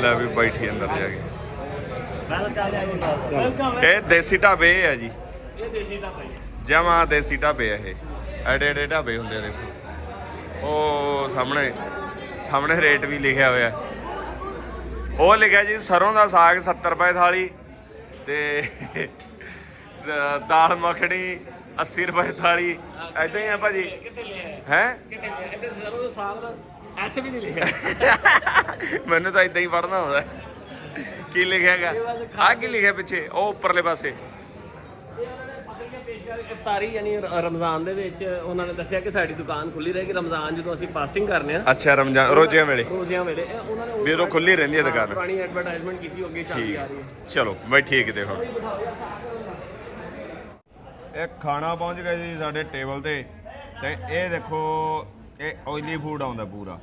ਲੈ ਵੀ ਬੈਠੀ ਅੰਦਰ ਜਾ ਕੇ। ਇਹ ਦੇਸੀ ਢਾਬੇ ਆ ਜੀ। ਇਹ ਦੇਸੀ ਭਾਈ ਜਮਾ ਦੇਸੀ ਢਾਬੇ ਆ ਇਹ। ਐਡੇ ਐਡੇ ਢਾਬੇ ਹੁੰਦੇ ਆ ਦੇਖੋ। ਉਹ ਸਾਹਮਣੇ ਸਾਹਮਣੇ ਰੇਟ ਵੀ ਲਿਖਿਆ ਹੋਇਆ ਉਹ ਲਿਖਿਆ ਜੀ ਸਰੋਂ ਦਾ ਸਾਗ 70 ਰੁਪਏ ਥਾਲੀ ਤੇ ਦਾਲ ਮੱਖਣੀ 80 ਰੁਪਏ ਥਾਲੀ। ਐਦਾਂ ਹੀ ਆ ਭਾਜੀ। ਕਿੱਥੇ ਲਿਖਿਆ ਹੈ? ਕਿੱਥੇ ਲਿਖਿਆ ਇੱਥੇ ਸਰੋਂ ਦਾ ਸਾਗ ਦਾ ਐਸ ਵੀ ਨਹੀਂ ਲਿਖਿਆ। ਮੈਨੂੰ ਤਾਂ ਇਦਾਂ ਹੀ ਪੜਨਾ ਆਉਂਦਾ ਕੀ ਲਿਖਿਆਗਾ ਆ ਕੀ ਲਿਖਿਆ ਪਿੱਛੇ? ਉਹ ਉੱਪਰਲੇ ਪਾਸੇ। ਇਫਤਾਰੀ ਯਾਨੀ ਰ- ਰਮਜ਼ਾਨ ਦੇ ਵਿੱਚ ਉਹਨਾਂ ਨੇ ਦੱਸਿਆ ਕਿ ਸਾਡੀ ਦੁਕਾਨ ਖੁੱਲੀ ਰਹੇਗੀ। ਰਮਜ਼ਾਨ ਜਦੋਂ ਅਸੀਂ ਫਾਸਟਿੰਗ ਕਰਨੇ ਆ ਅੱਛਾ ਰਮਜ਼ਾਨ ਰੋਜ਼ਿਆਂ ਵੇਲੇ। ਰੋਜ਼ਿਆਂ ਵੇਲੇ। ਇਹ ਉਹਨਾਂ ਨੇ ਵੀ ਉਦੋਂ ਖੁੱਲੀ ਰਹਿੰਦੀ ਹੈ ਦੁਕਾਨ। ਪੁਰਾਣੀ ਐਡਵਰਟਾਈਜ਼ਮੈਂਟ ਕੀਤੀ ਹੋਗੀ ਚੱਲਦੀ ਆ ਰਹੀ ਹੈ। ਚਲੋ ਬਈ ਠੀਕ ਦੇਖੋ। ਇਹ ਖਾਣਾ ਪਹੁੰਚ ਗਿਆ ਜੀ ਸਾਡੇ ਟੇਬਲ ਤੇ। ਤੇ ਇਹ ਦੇਖੋ ਇਹ ਆਇਲੀ ਫੂਡ ਆਉਂਦਾ ਪੂਰਾ।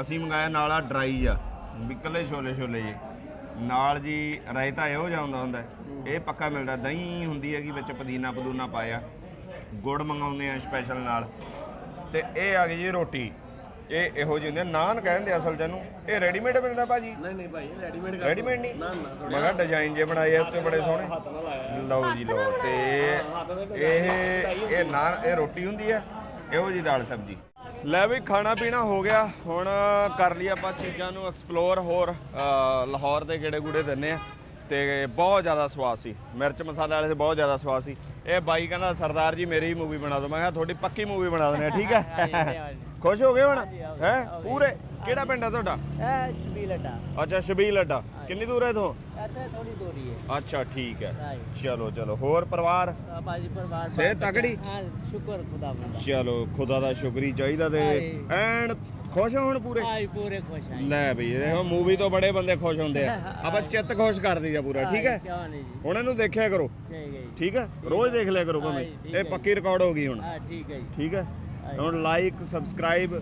ਅਸੀਂ ਮੰਗਾਇਆ ਨਾਲ ਆ ਡਰਾਈ ਆ ਵਿਕਲੇ ਛੋਲੇ ਛੋਲੇ ਜੀ। ਨਾਲ ਜੀ ਰਾਇਤਾ ਇਹੋ ਜਿਹਾ ਹੁੰਦਾ ਹੁੰਦਾ ਇਹ ਪੱਕਾ ਮਿਲਦਾ। ਦਹੀਂ ਹੁੰਦੀ ਹੈਗੀ ਵਿੱਚ ਪੁਦੀਨਾ ਪਦੂਨਾ ਪਾਇਆ। ਗੁੜ ਮੰਗਾਉਂਦੇ ਆ ਸਪੈਸ਼ਲ ਨਾਲ। ਤੇ ਇਹ ਆ ਗਈ ਜੀ ਰੋਟੀ। ਇਹ ਇਹੋ ਜਿਹੀ ਹੁੰਦੀ ਆ ਨਾਨ ਕਹਿੰਦੇ ਅਸਲ ਜਨੂੰ ਇਹ ਰੈਡੀਮੇਡ ਮਿਲਦਾ ਭਾਜੀ? ਨਹੀਂ ਨਹੀਂ ਭਾਈ ਰੈਡੀਮੇਡ ਰੈਡੀਮੇਡ ਨਹੀਂ? ਨਾ ਨਾ ਮੈਂ ਕਿਹਾ ਡਿਜ਼ਾਈਨ ਜੇ ਬਣਾਏ ਆ ਉੱਤੇ ਬੜੇ ਸੋਹਣੇ। ਲਓ ਜੀ ਲਓ ਤੇ ਇਹ ਇਹ ਨਾਨ ਇਹ ਰੋਟੀ ਹੁੰਦੀ ਆ ਇਹੋ ਜੀ ਦਾਲ ਸਬਜੀ। ਲੈ ਵੀ ਖਾਣਾ ਪੀਣਾ ਹੋ ਗਿਆ। ਹੁਣ ਕਰ ਲਈ ਆਪਾਂ ਚੀਜ਼ਾਂ ਨੂੰ ਐਕਸਪਲੋਰ ਹੋਰ ਲਾਹੌਰ ਦੇ ਗੇੜੇ ਗੂੜੇ ਦਿੰਨੇ ਆ। ਤੇ ਬਹੁਤ ਜ਼ਿਆਦਾ ਸਵਾਦ ਸੀ। ਮਿਰਚ ਮਸਾਲੇ ਵਾਲੇ ਤੇ ਬਹੁਤ ਜ਼ਿਆਦਾ ਸਵਾਦ ਸੀ। ਇਹ ਬਾਈ ਕਹਿੰਦਾ ਸਰਦਾਰ ਜੀ ਮੇਰੀ ਮੂਵੀ ਬਣਾ ਦਿਓ। ਮੈਂ ਕਿਹਾ ਤੁਹਾਡੀ ਪੱਕੀ ਮੂਵੀ ਬਣਾ ਦਿੰਦੇ ਆ। ਠੀਕ ਹੈ? ਖੁਸ਼ ਹੋ ਗਏ ਹੁਣ? ਹੈ? ਪੂਰੇ? ਕਿਹੜਾ ਪਿੰਡ ਆ ਤੁਹਾਡਾ? ਇਹ ਛਬੀਲ ਅਟਾ ਅੱਛਾ ਸ਼ਬੀਲ ਅੱਡਾ। ਕਿੰਨੀ ਦੂਰ ਹੈ ਇਥੋਂ? ਇੱਥੇ ਥੋੜੀ ਦੂਰੀ ਹੈ ਅੱਛਾ ਠੀਕ ਹੈ। ਹਾਂਜੀ। ਚਲੋ ਚਲੋ। ਹੋਰ ਪਰਿਵਾਰ? ਬਾਜੀ ਪਰਿਵਾਰ ਸਿਹਤ ਤਕੜੀ? ਹਾਂ ਸ਼ੁਕਰ ਖੁਦਾ ਬੰਦਾ ਚਲੋ ਖੁਦਾ ਦਾ ਸ਼ੁਕਰੀ ਚਾਹੀਦਾ ਤੇ। ਐਨ ਖੁਸ਼ ਹੁਣ ਪੂਰੇ? ਆਈ ਪੂਰੇ ਖੁਸ਼ ਆਈ ਲੈ ਬਈ ਦੇਖੋ ਮੂਵੀ ਤੋਂ ਬੜੇ ਬੰਦੇ ਖੁਸ਼ ਹੁੰਦੇ ਆ। ਆਪਾਂ ਚਿੱਤ ਖੁਸ਼ ਕਰ ਦਈਦਾ ਪੂਰਾ ਠੀਕ ਹੈ? ਕਿਉਂ ਨਹੀਂ ਜੀ। ਹੁਣ ਇਹਨੂੰ ਦੇਖਿਆ ਕਰੋ। ਠੀਕ ਹੈ ਜੀ। ਠੀਕ ਹੈ? ਰੋਜ਼ ਦੇਖ ਲਿਆ ਕਰੋ ਭਾਵੇਂ। ਠੀਕ ਇਹ ਹੈ। ਪੱਕੀ ਰਿਕਾਰਡ ਹੋ ਗਈ ਹੁਣ। ਹਾਂ ਠੀਕ ਹੈ ਜੀ। ਠੀਕ ਹੈ? ਹੁਣ ਲਾਈਕ ਸਬਸਕ੍ਰਾਈਬ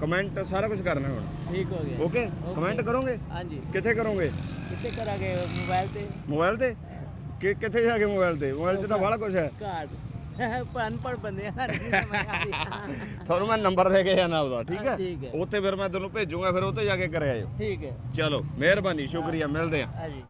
ਕਮੈਂਟ ਸਾਰਾ ਕੁਝ ਕਰਨਾ ਹੁਣ। ਠੀਕ ਹੋ ਗਿਆ। ਓਕੇ ਕਮੈਂਟ ਕਰੋਗੇ? ਹਾਂਜੀ। ਕਿੱਥੇ ਕਰੋਗੇ? ਕਿੱਥੇ ਕਰਾਂਗੇ? ਮੋਬਾਈਲ ਤੇ। ਮੋਬਾਈਲ ਤੇ? ਕਿ ਕਿੱਥੇ ਜਾ ਕੇ ਮੋਬਾਈਲ ਤੇ? ਮੋਬਾਈਲ 'ਚ ਤਾਂ ਬੜਾ ਕੁਝ ਹੈ। ਕਾਰਡ ਅਨਪੜ ਬੰਦੇ ਆ ਨਹੀਂ ਸਮਝ ਤੁਹਾਨੂੰ ਮੈਂ ਨੰਬਰ ਦੇ ਕੇ ਜਾਣਾ ਉਹਦਾ ਠੀਕ ਹਾਂ, ਠੀਕ ਹੈ। ਹੈ। ਉੱਥੇ ਫਿਰ ਮੈਂ ਤੈਨੂੰ ਭੇਜੂਗਾ ਫਿਰ ਉੱਥੇ ਜਾ ਕੇ ਕਰਿਆ ਆਇਓ ਠੀਕ ਹੈ। ਚਲੋ ਮਿਹਰਬਾਨੀ ਸ਼ੁਕਰੀਆ ਮਿਲਦੇ ਆ ਹਾਂਜੀ।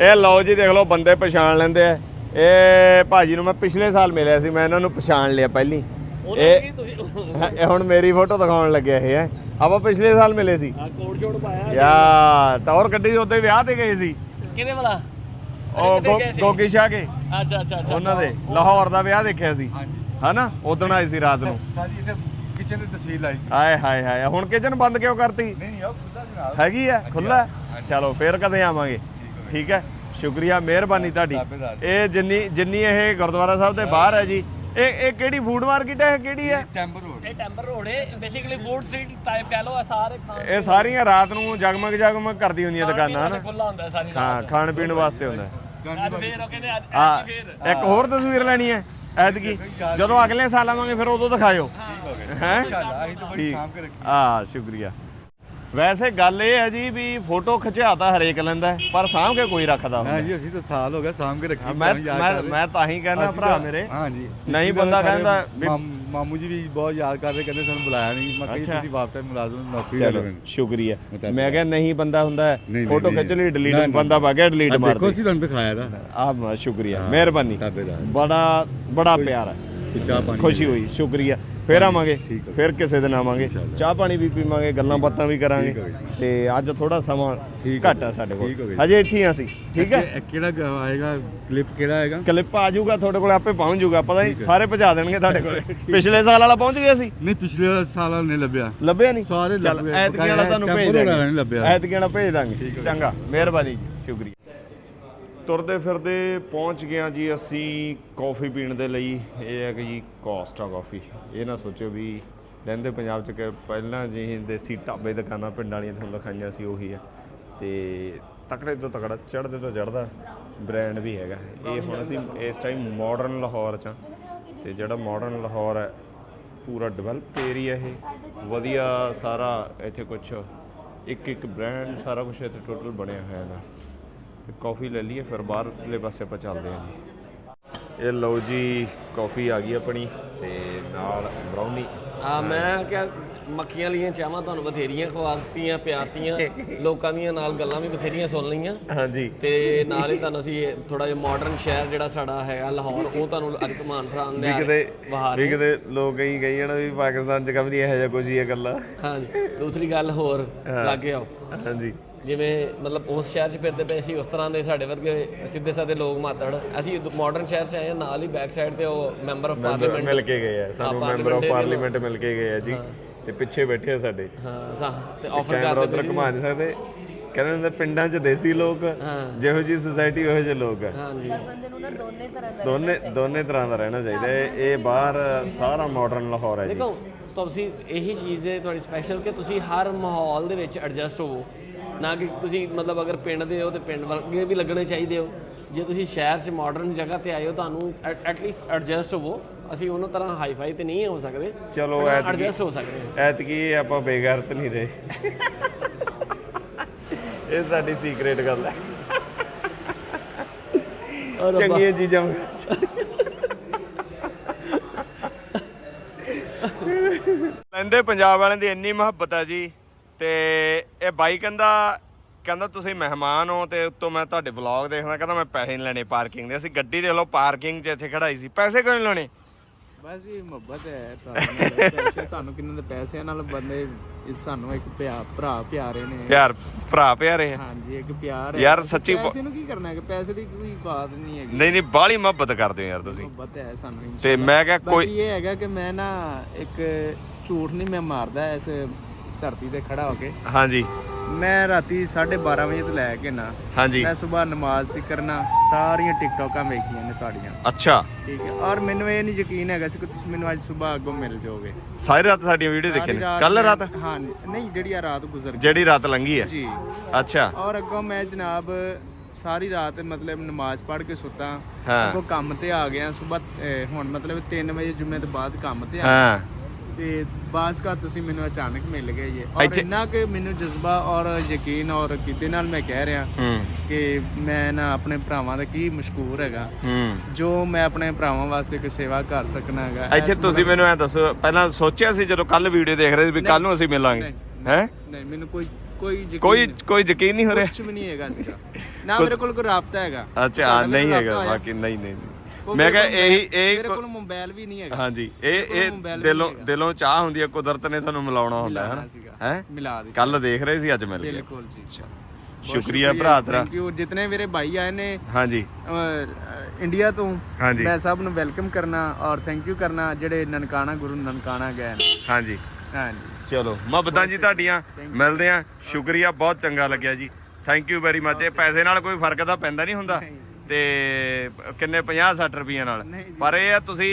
ਇਹ ਲਓ ਜੀ ਦੇਖ ਲਓ ਬੰਦੇ ਪਛਾਣ ਲੈਂਦੇ ਆ। ਇਹ ਭਾਜੀ ਨੂੰ ਮੈਂ ਪਿਛਲੇ ਸਾਲ ਮਿਲਿਆ ਸੀ ਮੈਂ ਇਹਨਾਂ ਨੂੰ ਪਛਾਣ ਲਿਆ ਪਹਿਲੀ। ਉਹਨਾਂ ਇਹ ਕੀ ਤੁਸੀਂ ਇਹ ਹੁਣ ਮੇਰੀ ਫੋਟੋ ਦਿਖਾਉਣ ਲੱਗਿਆ ਇਹ ਹੈ। ਆਪਾਂ ਪਿਛਲੇ ਸਾਲ ਮਿਲੇ ਸੀ। ਆ ਕੋਡ ਸ਼ੋਟ ਪਾਇਆ ਯਾ ਟੌਰ ਗੱਡੀ ਦੇ ਉੱਤੇ ਵਿਆਹ ਤੇ ਗਏ ਸੀ। ਕਿਹਦੇ ਵਾਲਾ ਉਹ ਕਿੱਥੇ ਗਏ ਸੀ? ਗੋਗੀ ਸ਼ਾਹ ਕੇ। ਅੱਛਾ ਅੱਛਾ ਅੱਛਾ ਉਹਨਾਂ ਦੇ। ਲਾਹੌਰ ਦਾ ਵਿਆਹ ਦੇਖਿਆ ਸੀ। ਹਨਾ? ਉਦੋਂ ਆਏ ਸੀ ਰਾਤ ਨੂੰ। ਸਾਡੀ ਇੱਥੇ ਕਿਚਨ ਦੀ ਤਸਵੀਰ ਲਾਈ ਸੀ। ਆਏ ਹਾਏ ਹਾਏ। ਹੁਣ ਕਿਚਨ ਬੰਦ ਕਿਉਂ ਕਰਤੀ? ਨਹੀਂ ਆ ਖੁੱਲਾ ਜਨਾਬ ਹੈਗੀ ਆ ਖੁੱਲਾ ਚਲੋ ਫੇਰ ਕਦੇ ਆਵਾਂਗੇ। ਠੀਕ ਹੈ। ਸ਼ੁਕਰੀਆ ਮਿਹਰਬਾਨੀ ਤੁਹਾਡੀ। ਇਹ ਜਿੰਨੀ ਜਿੰਨੀ ਇਹ ਗੁਰਦੁਆਰਾ ਸਾਹਿਬ ਦੇ ਬਾਹਰ ਹੈ ਜੀ ਇਹ ਇਹ ਕਿਹੜੀ ਫੂਡ ਮਾਰਕੀਟ ਹੈ ਕਿਹੜੀ ਹੈ? ਟੈਂਪਰ ਰੋਡ ਇਹ ਟੈਂਪਰ ਰੋਡ ਹੈ। ਬੇਸਿਕਲੀ ਫੂਡ ਸਟਰੀਟ ਟਾਈਪ ਕਹਿ ਲਓ ਇਹ ਸਾਰੇ ਖਾਣ ਇਹ ਸਾਰੀਆਂ ਰਾਤ ਨੂੰ ਜਗਮਗ ਜਗਮਗ ਕਰਦੀ ਹੁੰਦੀਆਂ ਦੁਕਾਨਾਂ ਹਨਾ? ਖੁੱਲਾ ਹੁੰਦਾ ਸਾਰੀ ਰਾਤ। ਹਾਂ ਖਾਣ ਪੀਣ ਵਾਸਤੇ ਹੁੰਦਾ ਅੱਜ ਫੇਰ ਉਹ ਕਹਿੰਦੇ ਅੱਜ ਹਾਂ ਅੱਜ ਫੇਰ। ਇੱਕ ਹੋਰ ਤਸਵੀਰ ਲੈਣੀ ਹੈ ਐਤਕੀ। ਜਦੋਂ ਅਗਲੇ ਸਾਲ ਆਵਾਂਗੇ ਫਿਰ ਉਦੋਂ ਦਿਖਾਇਓ। ਹੈ ਇਨਸ਼ਾਅੱਲਾ ਅਸੀਂ ਤਾਂ ਬੜੀ ਸਾਂਭ ਕੇ ਰੱਖੀ ਆ ਸ਼ੁਕਰੀਆ। ਵੈਸੇ ਗੱਲ ਇਹ ਹੈ ਜੀ ਵੀ ਫੋਟੋ ਖਿਚਾ ਤਾਂ ਹਰੇਕ ਲੈਂਦਾ ਹੈ, ਪਰ ਸਾਂਭ ਕੇ ਕੋਈ ਰੱਖਦਾ ਹੁੰਦਾ ਹਾਂ ਜੀ ਅਸੀਂ ਤਾਂ ਸਾਲ ਹੋ ਗਿਆ ਸਾਂਭ ਕੇ ਰੱਖੀ ਮੈਂ ਮੈਂ ਮੈਂ ਤਾਂ ਹੀ ਕਹਿੰਦਾ ਭਰਾ ਮੇਰੇ। ਹਾਂ ਜੀ। ਨਹੀਂ ਬੰਦਾ ਕਹਿੰਦਾ ਵੀ- ਮਾਮੂ ਜੀ ਵੀ ਬਹੁਤ ਯਾਦ ਕਰਦੇ ਕਹਿੰਦੇ ਸਾਨੂੰ ਬੁਲਾਇਆ ਨਹੀਂ। ਮੈਂ ਅੱਛਾ। ਕਿਹਾ ਤੁਸੀਂ ਵਾਪਸ ਮੁਲਾਜ਼ਮ ਨੌਕਰੀ ਚਲੋ ਵਾਲੇ ਸ਼ੁਕਰੀਆ। ਮੁਤਾਬਿਕ। ਮੈਂ ਕਿਹਾ ਨਹੀਂ ਬੰਦਾ ਹੁੰਦਾ ਹੈ, ਨਹੀਂ, ਫੋਟੋ ਨਹੀਂ, ਖਿੱਚ ਲਈ ਨਾ, ਡਿਲੀਟ ਨਾ। ਬੰਦਾ ਪਾ ਗਿਆ ਡਿਲੀਟ ਮਾਰ ਦੇਖੋ ਅਸੀਂ ਤੁਹਾਨੂੰ ਦਿਖਾਇਆ ਦਾ ਆ ਸ਼ੁਕਰੀਆ। ਹਾਂ, ਮਿਹਰਬਾਨੀ। ਬੜਾ ਬੜਾ ਪਿਆਰ ਹੈ। ਤੇ ਚਾਹ ਪਾਣੀ ਖੁਸ਼ੀ ਹੋਈ ਸ਼ੁਕਰੀਆ। ਫੇਰ ਆਵਾਂਗੇ ਠੀਕ ਹੈ। ਫਿਰ ਕਿਸੇ ਦਿਨ ਆਵਾਂਗੇ। ਚਾਹ ਪਾਣੀ ਵੀ ਪੀਵਾਂਗੇ ਗੱਲਾਂ ਬਾਤਾਂ ਵੀ ਕਰਾਂਗੇ ਠੀਕ ਹੈ ਤੇ ਅੱਜ ਥੋੜਾ ਸਮਾਂ ਠੀਕ ਹੈ। ਘੱਟ ਆ ਸਾਡੇ ਠੀਕ ਹੋ ਕੋਲ। ਹਜੇ ਇੱਥੇ ਹੀ ਆ ਅਸੀਂ ਠੀਕ ਹੈ ਕਿਹੜਾ ਗ- ਆਏਗਾ ਕਲਿੱਪ ਕਿਹੜਾ ਆਏਗਾ ਕਲਿੱਪ ਆ ਜਾਊਗਾ ਤੁਹਾਡੇ ਕੋਲ ਆਪੇ ਪਹੁੰਚ ਜਾਊਗਾ ਪਤਾ ਨਹੀਂ ਹੈ। ਸਾਰੇ ਪਹੁੰਚਾ ਦੇਣਗੇ ਤੁਹਾਡੇ ਕੋਲੇ ਪਿਛਲੇ ਸਾਲ ਵਾਲਾ ਪਹੁੰਚ ਗਿਆ ਸੀ ਨਹੀਂ ਪਿਛਲੇ ਸਾਲ ਨਹੀਂ ਲੱਭਿਆ ਲੱਭਿਆ ਨਹੀਂ ਸਾਰੇ ਚੱਲ, ਲੱਭ ਗਏ। ਐਤਕੀ ਵਾਲਾ ਤੁਹਾਨੂੰ ਭੇਜ ਟੈਂਪੋ ਵਾਲਾ ਨਹੀਂ ਦਾਂਗੇ ਲੱਭਿਆ। ਐਤਕੀ ਵਾਲਾ ਭੇਜ ਦਾਂਗੇ ਚੰਗਾ ਮਿਹਰਬਾਨੀ ਜੀ ਸ਼ੁਕਰੀਆ ਤੁਰਦੇ ਫਿਰਦੇ ਪਹੁੰਚ ਗਿਆ ਜੀ ਅਸੀਂ ਕਾਫੀ ਪੀਣ ਦੇ ਲਈ। ਇਹ ਹੈ ਕਿ ਜੀ ਕੋਸਟ ਆ ਕਾਫੀ ਇਹ ਨਾ ਸੋਚਿਓ ਵੀ ਰਹਿੰਦੇ ਪੰਜਾਬ ਚ ਕਿ ਪਹਿਲਾਂ ਜਿਹੀ ਦੇਸੀ ਢਾਬੇ ਦੁਕਾਨਾਂ ਪਿੰਡਾਂ ਵਾਲੀਆਂ ਤੁਹਾਨੂੰ ਦਿਖਾਈਆਂ ਸੀ, ਉਹੀ ਹੈ ਤੇ ਤਕੜੇ ਤੋਂ ਤਕੜਾ, ਚੜ੍ਹਦੇ ਤੋਂ ਚੜ੍ਹਦਾ ਬ੍ਰਾਂਡ ਵੀ ਹੈਗਾ। ਇਹ ਹੁਣ ਅਸੀਂ ਇਸ ਟਾਈਮ ਮਾਡਰਨ ਲਾਹੌਰ ਚ ਹਾਂ। ਤੇ ਜਿਹੜਾ ਮਾਡਰਨ ਲਾਹੌਰ ਹੈ, ਪੂਰਾ ਡਿਵੈਲਪ ਏਰੀਆ ਇਹ। ਵਧੀਆ ਸਾਰਾ ਇੱਥੇ ਕੁਝ ਇੱਕ ਇੱਕ ਬ੍ਰਾਂਡ ਸਾਰਾ ਕੁਝ ਇੱਥੇ ਟੋਟਲ ਬਣਿਆ ਹੋਇਆ ਹੈਗਾ ਤੇ ਕਾਫੀ ਲੈ ਲਈਏ ਫਿਰ ਬਾਹਰਲੇ ਪਾਸੇ ਆਪਾਂ ਚੱਲਦੇ ਹਾਂ ਜੀ। ਇਹ ਲਓ ਜੀ ਕਾਫੀ ਆ ਗਈ ਆਪਣੀ ਤੇ ਨਾਲ ਬਰਾਉਨੀ ਆ ਮੈਂ ਕਿਹਾ ਮੱਖੀਆਂ ਲੀਆਂ ਚਾਹਾਂ ਤੁਹਾਨੂੰ ਬਥੇਰੀਆਂ ਖਵਾਤੀਆਂ ਪਿਆਤੀਆਂ ਲੋਕਾਂ ਦੀਆਂ ਨਾਲ ਗੱਲਾਂ ਵੀ ਬਥੇਰੀਆਂ ਸੁਣ ਲਈਆਂ। ਹਾਂਜੀ। ਤੇ ਨਾਲ ਹੀ ਤੁਹਾਨੂੰ ਅਸੀਂ ਥੋੜਾ ਜਿਹਾ ਮਾਡਰਨ ਸ਼ਹਿਰ ਜਿਹੜਾ ਸਾਡਾ ਹੈਗਾ ਲਾਹੌਰ ਉਹ ਤੁਹਾਨੂੰ ਅੱਜ ਘੁਮਾਣ ਫਰਾਨ ਦੇ ਕਿਤੇ ਬਾਹਰ ਵੀ ਕਿਤੇ ਲੋਕ ਕਈ ਗਈ ਜਾਣ ਵੀ ਪਾਕਿਸਤਾਨ ਚ ਕਮ ਨਹੀਂ ਇਹੋ ਜਿਹਾ ਕੁਝ ਹੀ ਹੈ ਗੱਲਾਂ। ਹਾਂਜੀ ਦੂਸਰੀ ਗੱਲ ਹੋਰ ਲਾਗੇ ਆਓ। ਹਾਂਜੀ। ਜਿਵੇਂ ਮਤਲਬ ਉਸ ਸ਼ਹਿਰ 'ਚ ਫਿਰਦੇ ਪਏ ਸੀ ਉਸ ਤਰ੍ਹਾਂ ਦੇ ਸਾਡੇ ਵਰਗੇ ਸਿੱਧੇ ਸਾਦੇ ਲੋਕ ਮਾਤੜ। ਅਸੀਂ ਮਾਡਰਨ ਸ਼ਹਿਰ 'ਚ ਆਏ ਹਾਂ ਨਾਲ ਹੀ ਬੈਕ ਸਾਈਡ ਤੇ ਉਹ ਮੈਂਬਰ ਆਫ ਪਾਰਲੀਮੈਂਟ ਮਿਲ ਕੇ ਗਏ ਆ ਸਾਨੂੰ ਮੈਂਬਰ ਆਫ ਪਾਰਲੀਮੈਂਟ ਮਿਲ ਕੇ ਗਏ ਆ ਜੀ। ਤੇ ਪਿੱਛੇ ਬੈਠੇ ਆ ਸਾਡੇ। ਹਾਂ ਸਾ ਤੇ ਆਫਰ ਕੈਮਰਾ ਕਰਦੇ ਉਧਰ ਘੁਮਾ ਨਹੀਂ ਸਕਦੇ। ਕਹਿੰਦੇ ਹੁੰਦੇ ਪਿੰਡਾਂ 'ਚ ਦੇਸੀ ਲੋਕ। ਜਿਹੋ ਜੀ ਸੁਸਾਇਟੀ ਉਹੋ ਜਿਹੇ ਲੋਕ ਆ। ਹਾਂਜੀ ਬੰਦੇ ਨੂੰ ਨਾ ਦੋਨੇ ਤਰ੍ਹਾਂ ਦਾ ਦੋਨੇ ਦੋਨੇ ਤਰ੍ਹਾਂ ਦਾ ਰਹਿਣਾ ਚਾਹੀਦਾ। ਹੈ ਇਹ ਬਾਹਰ ਸਾਰਾ ਮਾਡਰਨ ਲਾਹੌਰ ਹੈ ਜੀ। ਦੇਖੋ ਤੁਸੀਂ ਇਹੀ ਚੀਜ਼ ਹੈ ਤੁਹਾਡੀ ਸਪੈਸ਼ਲ ਕਿ ਤੁਸੀਂ ਹਰ ਮਾਹੌਲ ਦੇ ਵਿੱਚ ਐਡਜਸਟ ਹੋਵੋ। ਨਾ ਕਿ ਤੁਸੀਂ ਮਤਲਬ ਅਗਰ ਪਿੰਡ ਦੇ ਹੋ ਤੇ ਪਿੰਡ ਵਰਗੇ ਵੀ ਲੱਗਣੇ ਚਾਹੀਦੇ ਹੋ। ਜੇ ਤੁਸੀਂ ਸ਼ਹਿਰ 'ਚ ਮਾਡਰਨ ਜਗ੍ਹਾ ਤੇ ਆਏ ਹੋ ਤੁਹਾਨੂੰ ਐਟਲੀਸਟ ਐਡਜਸਟ ਹੋਵੋ। ਅਸੀਂ ਉਹਨਾਂ ਤਰ੍ਹਾਂ ਹਾਈ ਫਾਈ ਤੇ ਨਹੀਂ ਹੋ ਸਕਦੇ। ਚਲੋ ਐਡਜਸਟ ਹੋ ਸਕਦੇ ਹਾਂ। ਐਤਕੀ ਆਪਾਂ ਬੇਗੈਰਤ ਨਹੀਂ ਰਹੇ। ਇਹ ਸਾਡੀ ਸੀਕ੍ਰੇਟ ਗੱਲ ਹੈ। ਚੰਗੀਆਂ ਚੀਜ਼ਾਂ ਲੈਂਦੇ ਪੰਜਾਬ ਵਾਲਿਆਂ ਦੀ ਇੰਨੀ ਮੁਹੱਬਤ ਹੈ ਜੀ। ਤੇ ਇਹ ਬਾਈ ਕਹਿੰਦਾ ਕਹਿੰਦਾ ਤੁਸੀਂ ਮਹਿਮਾਨ ਹੋ ਤੇ ਉੱਤੋਂ ਮੈਂ ਤੁਹਾਡੇ ਵਲੌਗ ਦੇਖਦਾ ਕਹਿੰਦਾ ਮੈਂ ਪੈਸੇ ਨਹੀਂ ਲੈਣੇ ਪਾਰਕਿੰਗ ਦੇ। ਅਸੀਂ ਗੱਡੀ ਦੇਖ ਲਓ ਪਾਰਕਿੰਗ 'ਚ ਇੱਥੇ ਖੜਾਈ ਸੀ। ਪੈਸੇ ਕਿਉਂ ਨਹੀਂ ਲੈਣੇ ਬਸ ਇਹ ਮੁਹੱਬਤ ਹੈ ਭਰਾ ਸਾਨੂੰ ਕਿੰਨੇ ਦੇ ਪੈਸੇ ਨਾਲ ਬੰਦੇ ਇਹ ਸਾਨੂੰ ਇੱਕ ਪਿਆ ਭਰਾ ਪਿਆਰੇ ਨੇ। ਪਿਆਰ ਭਰਾ ਪਿਆਰੇ ਆ। ਹਾਂਜੀ ਇੱਕ ਪਿਆਰ ਹੈ। ਯਾਰ ਸੱਚੀ ਪੈਸੇ ਨੂੰ ਕੀ ਕਰਨਾ ਹੈ ਕਿ ਪੈਸੇ ਦੀ ਕੋਈ ਬਾਤ ਨਹੀਂ ਹੈਗੀ। ਨਹੀਂ ਨਹੀਂ ਬਾਹਲੀ ਮੁਹੱਬਤ ਕਰਦੇ ਹੋ ਯਾਰ ਤੁਸੀਂ। ਮੁਹੱਬਤ ਹੈ ਸਾਨੂੰ ਤੇ ਮੈਂ ਕਿਹਾ ਕੋਈ ਇਹ ਹੈਗਾ ਕਿ ਮੈਂ ਨਾ ਇੱਕ ਝੂਠ ਨਹੀਂ ਮੈਂ ਮਾਰਦਾ ਇਸ ਧਰਤੀ ਤੇ ਖੜਾ ਹੋ ਕੇ। ਹਾਂਜੀ। ਮੈਂ ਰਾਤੀ 12:30 ਵਜੇ ਤੋਂ ਲੈ ਕੇ ਨਾ ਹਾਂਜੀ। ਮੈਂ ਸਵੇਰ ਨਮਾਜ਼ ਦੀ ਕਰਨਾ ਸਾਰੀਆਂ ਟਿਕਟੋਕਾਂ ਵੇਖੀਆਂ ਨੇ ਤੁਹਾਡੀਆਂ। ਅੱਛਾ। ਠੀਕ ਹੈ। ਔਰ ਮੈਨੂੰ ਇਹ ਨਹੀਂ ਯਕੀਨ ਹੈਗਾ ਸੀ ਕਿ ਤੁਸੀਂ ਮੈਨੂੰ ਅੱਜ ਸਵੇਰ ਅੱਗੋਂ ਮਿਲ ਜਾਓਗੇ। ਸਾਰੀ ਰਾਤ ਸਾਡੀਆਂ ਵੀਡੀਓ ਦੇਖੇ ਨੇ? ਕੱਲ ਰਾਤ? ਹਾਂ ਨਹੀਂ ਜਿਹੜੀ ਆ ਰਾਤ ਗੁਜ਼ਰ ਗਈ। ਜਿਹੜੀ ਰਾਤ ਲੰਗੀ ਹੈ? ਜੀ। ਅੱਛਾ। ਔਰ ਅੱਗੋਂ ਮੈਂ ਜਨਾਬ ਸਾਰੀ ਰਾਤ ਮਤਲਬ ਨਮਾਜ਼ ਪੜ੍ਹ ਕੇ ਸੁੱਤਾ ਹਾਂ। ਅੱਗੋਂ ਕੰਮ ਤੇ ਆ ਗਿਆ। ਸਵੇਰ ਹੁਣ ਮਤਲਬ 3 ਵਜੇ ਜੁਮੇ ਤੋਂ ਬਾਅਦ ਕੰਮ ਤੇ ਆ ਹਾਂ। ਤੇ ਬਾਸ ਕਾ ਤੁਸੀਂ ਮੈਨੂੰ ਅਚਾਨਕ ਮਿਲ ਗਏ ਜੀ। ਔਰ ਇੱਥੇ- ਇੰਨਾ ਕਿ ਮੈਨੂੰ ਜਜ਼ਬਾ ਔਰ ਯਕੀਨ ਔਰ ਕਿਤੇ ਨਾਲ ਮੈਂ ਕਹਿ ਰਿਹਾ ਹੂੰ। ਕਿ ਮੈਂ ਨਾ ਆਪਣੇ ਭਰਾਵਾਂ ਦਾ ਕੀ ਮਸ਼ਕੂਰ ਹੈਗਾ। ਹੂੰ। ਜੋ ਮੈਂ ਆਪਣੇ ਭਰਾਵਾਂ ਵਾਸਤੇ ਕੋਈ ਸੇਵਾ ਕਰ ਸਕਣਾ ਹੈਗਾ ਇੱਥੇ ਤੁਸੀਂ ਮੈਨੂੰ ਐ ਦੱਸੋ ਪਹਿਲਾਂ ਸੋਚਿਆ ਸੀ ਜਦੋਂ ਕੱਲ ਵੀਡੀਓ ਦੇਖ ਰਹੇ ਸੀ ਵੀ ਕੱਲ ਨੂੰ ਅਸੀਂ ਮਿਲਾਂਗੇ? ਨਹੀਂ, ਹੈ? ਨਹੀਂ ਮੈਨੂੰ ਕੋਈ ਕੋਈ ਯਕੀਨ ਕੋਈ ਕੋਈ ਯਕੀਨ ਨਹੀਂ ਹੋ ਰਿਹਾ? ਕੁਝ ਵੀ ਨਹੀਂ ਹੈਗਾ ਸੀਗਾ ਨਾ ਮੇਰੇ ਕੋਲ ਕੋਈ ਰਾਬਤਾ ਹੈਗਾ। ਅੱਛਾ ਤੁਹਾਡਾ ਨਹੀਂ ਹੈਗਾ ਰਾਬਤਾ ਹੋਇਆ? ਬਾਕੀ ਨਹੀਂ ਨਹੀਂ ਨਹੀਂ। ਮੈਂ ਕਿਹਾ ਕੋਲ ਇਹੀ ਮੇਰੇ ਇਹ ਕੋਲ ਮੋਬਾਈਲ ਵੀ ਨਹੀਂ ਹੈਗਾ। ਹਾਂਜੀ ਇਹ ਇਹ ਦਿਲੋਂ। ਦਿਲੋਂ ਚਾਹ ਹੁੰਦੀ ਹੈ ਕੁਦਰਤ ਨੇ ਤੁਹਾਨੂੰ ਮਿਲਾਉਣਾ ਹੁੰਦਾ ਹੈ। ਹੈ? ਮਿਲਾ ਦੇ ਕੱਲ ਦੇਖ ਰਹੇ ਸੀ ਅੱਜ ਮਿਲ ਗਏ ਬਿਲਕੁਲ ਜੀ। ਸ਼ੁਕਰੀਆ ਭਰਾ ਤੇਰਾ। ਥੈਂਕ ਯੂ ਜਿਤਨੇ ਮੇਰੇ ਭਾਈ ਆਏ ਨੇ ਹਾਂਜੀ। ਇੰਡੀਆ ਤੋਂ ਹਾਂਜੀ। ਮੈਂ ਸਭ ਨੂੰ ਵੈਲਕਮ ਕਰਨਾ ਔਰ ਥੈਂਕ ਯੂ ਕਰਨਾ ਜਿਹੜੇ ਨਨਕਾਣਾ ਗੁਰੂ ਨਨਕਾਣਾ ਗਏ ਨੇ। ਹਾਂਜੀ। ਹਾਂਜੀ। ਚਲੋ ਮੁਹੱਬਤਾਂ ਜੀ ਤੁਹਾਡੀਆਂ। ਮਿਲਦੇ ਆ ਸ਼ੁਕਰੀਆ ਬਹੁਤ ਚੰਗਾ ਲੱਗਿਆ ਜੀ। ਥੈਂਕ ਯੂ ਵੈਰੀ ਮੱਚ ਇਹ ਪੈਸੇ ਨਾਲ ਕੋਈ ਫ਼ਰਕ ਤਾਂ ਪੈਂਦਾ ਨਹੀਂ ਹੁੰਦਾ। ਤੇ ਕਿੰਨੇ 50 60 ਰੁਪਈਆ ਨਾਲ? ਪਰ ਇਹ ਆ ਤੁਸੀਂ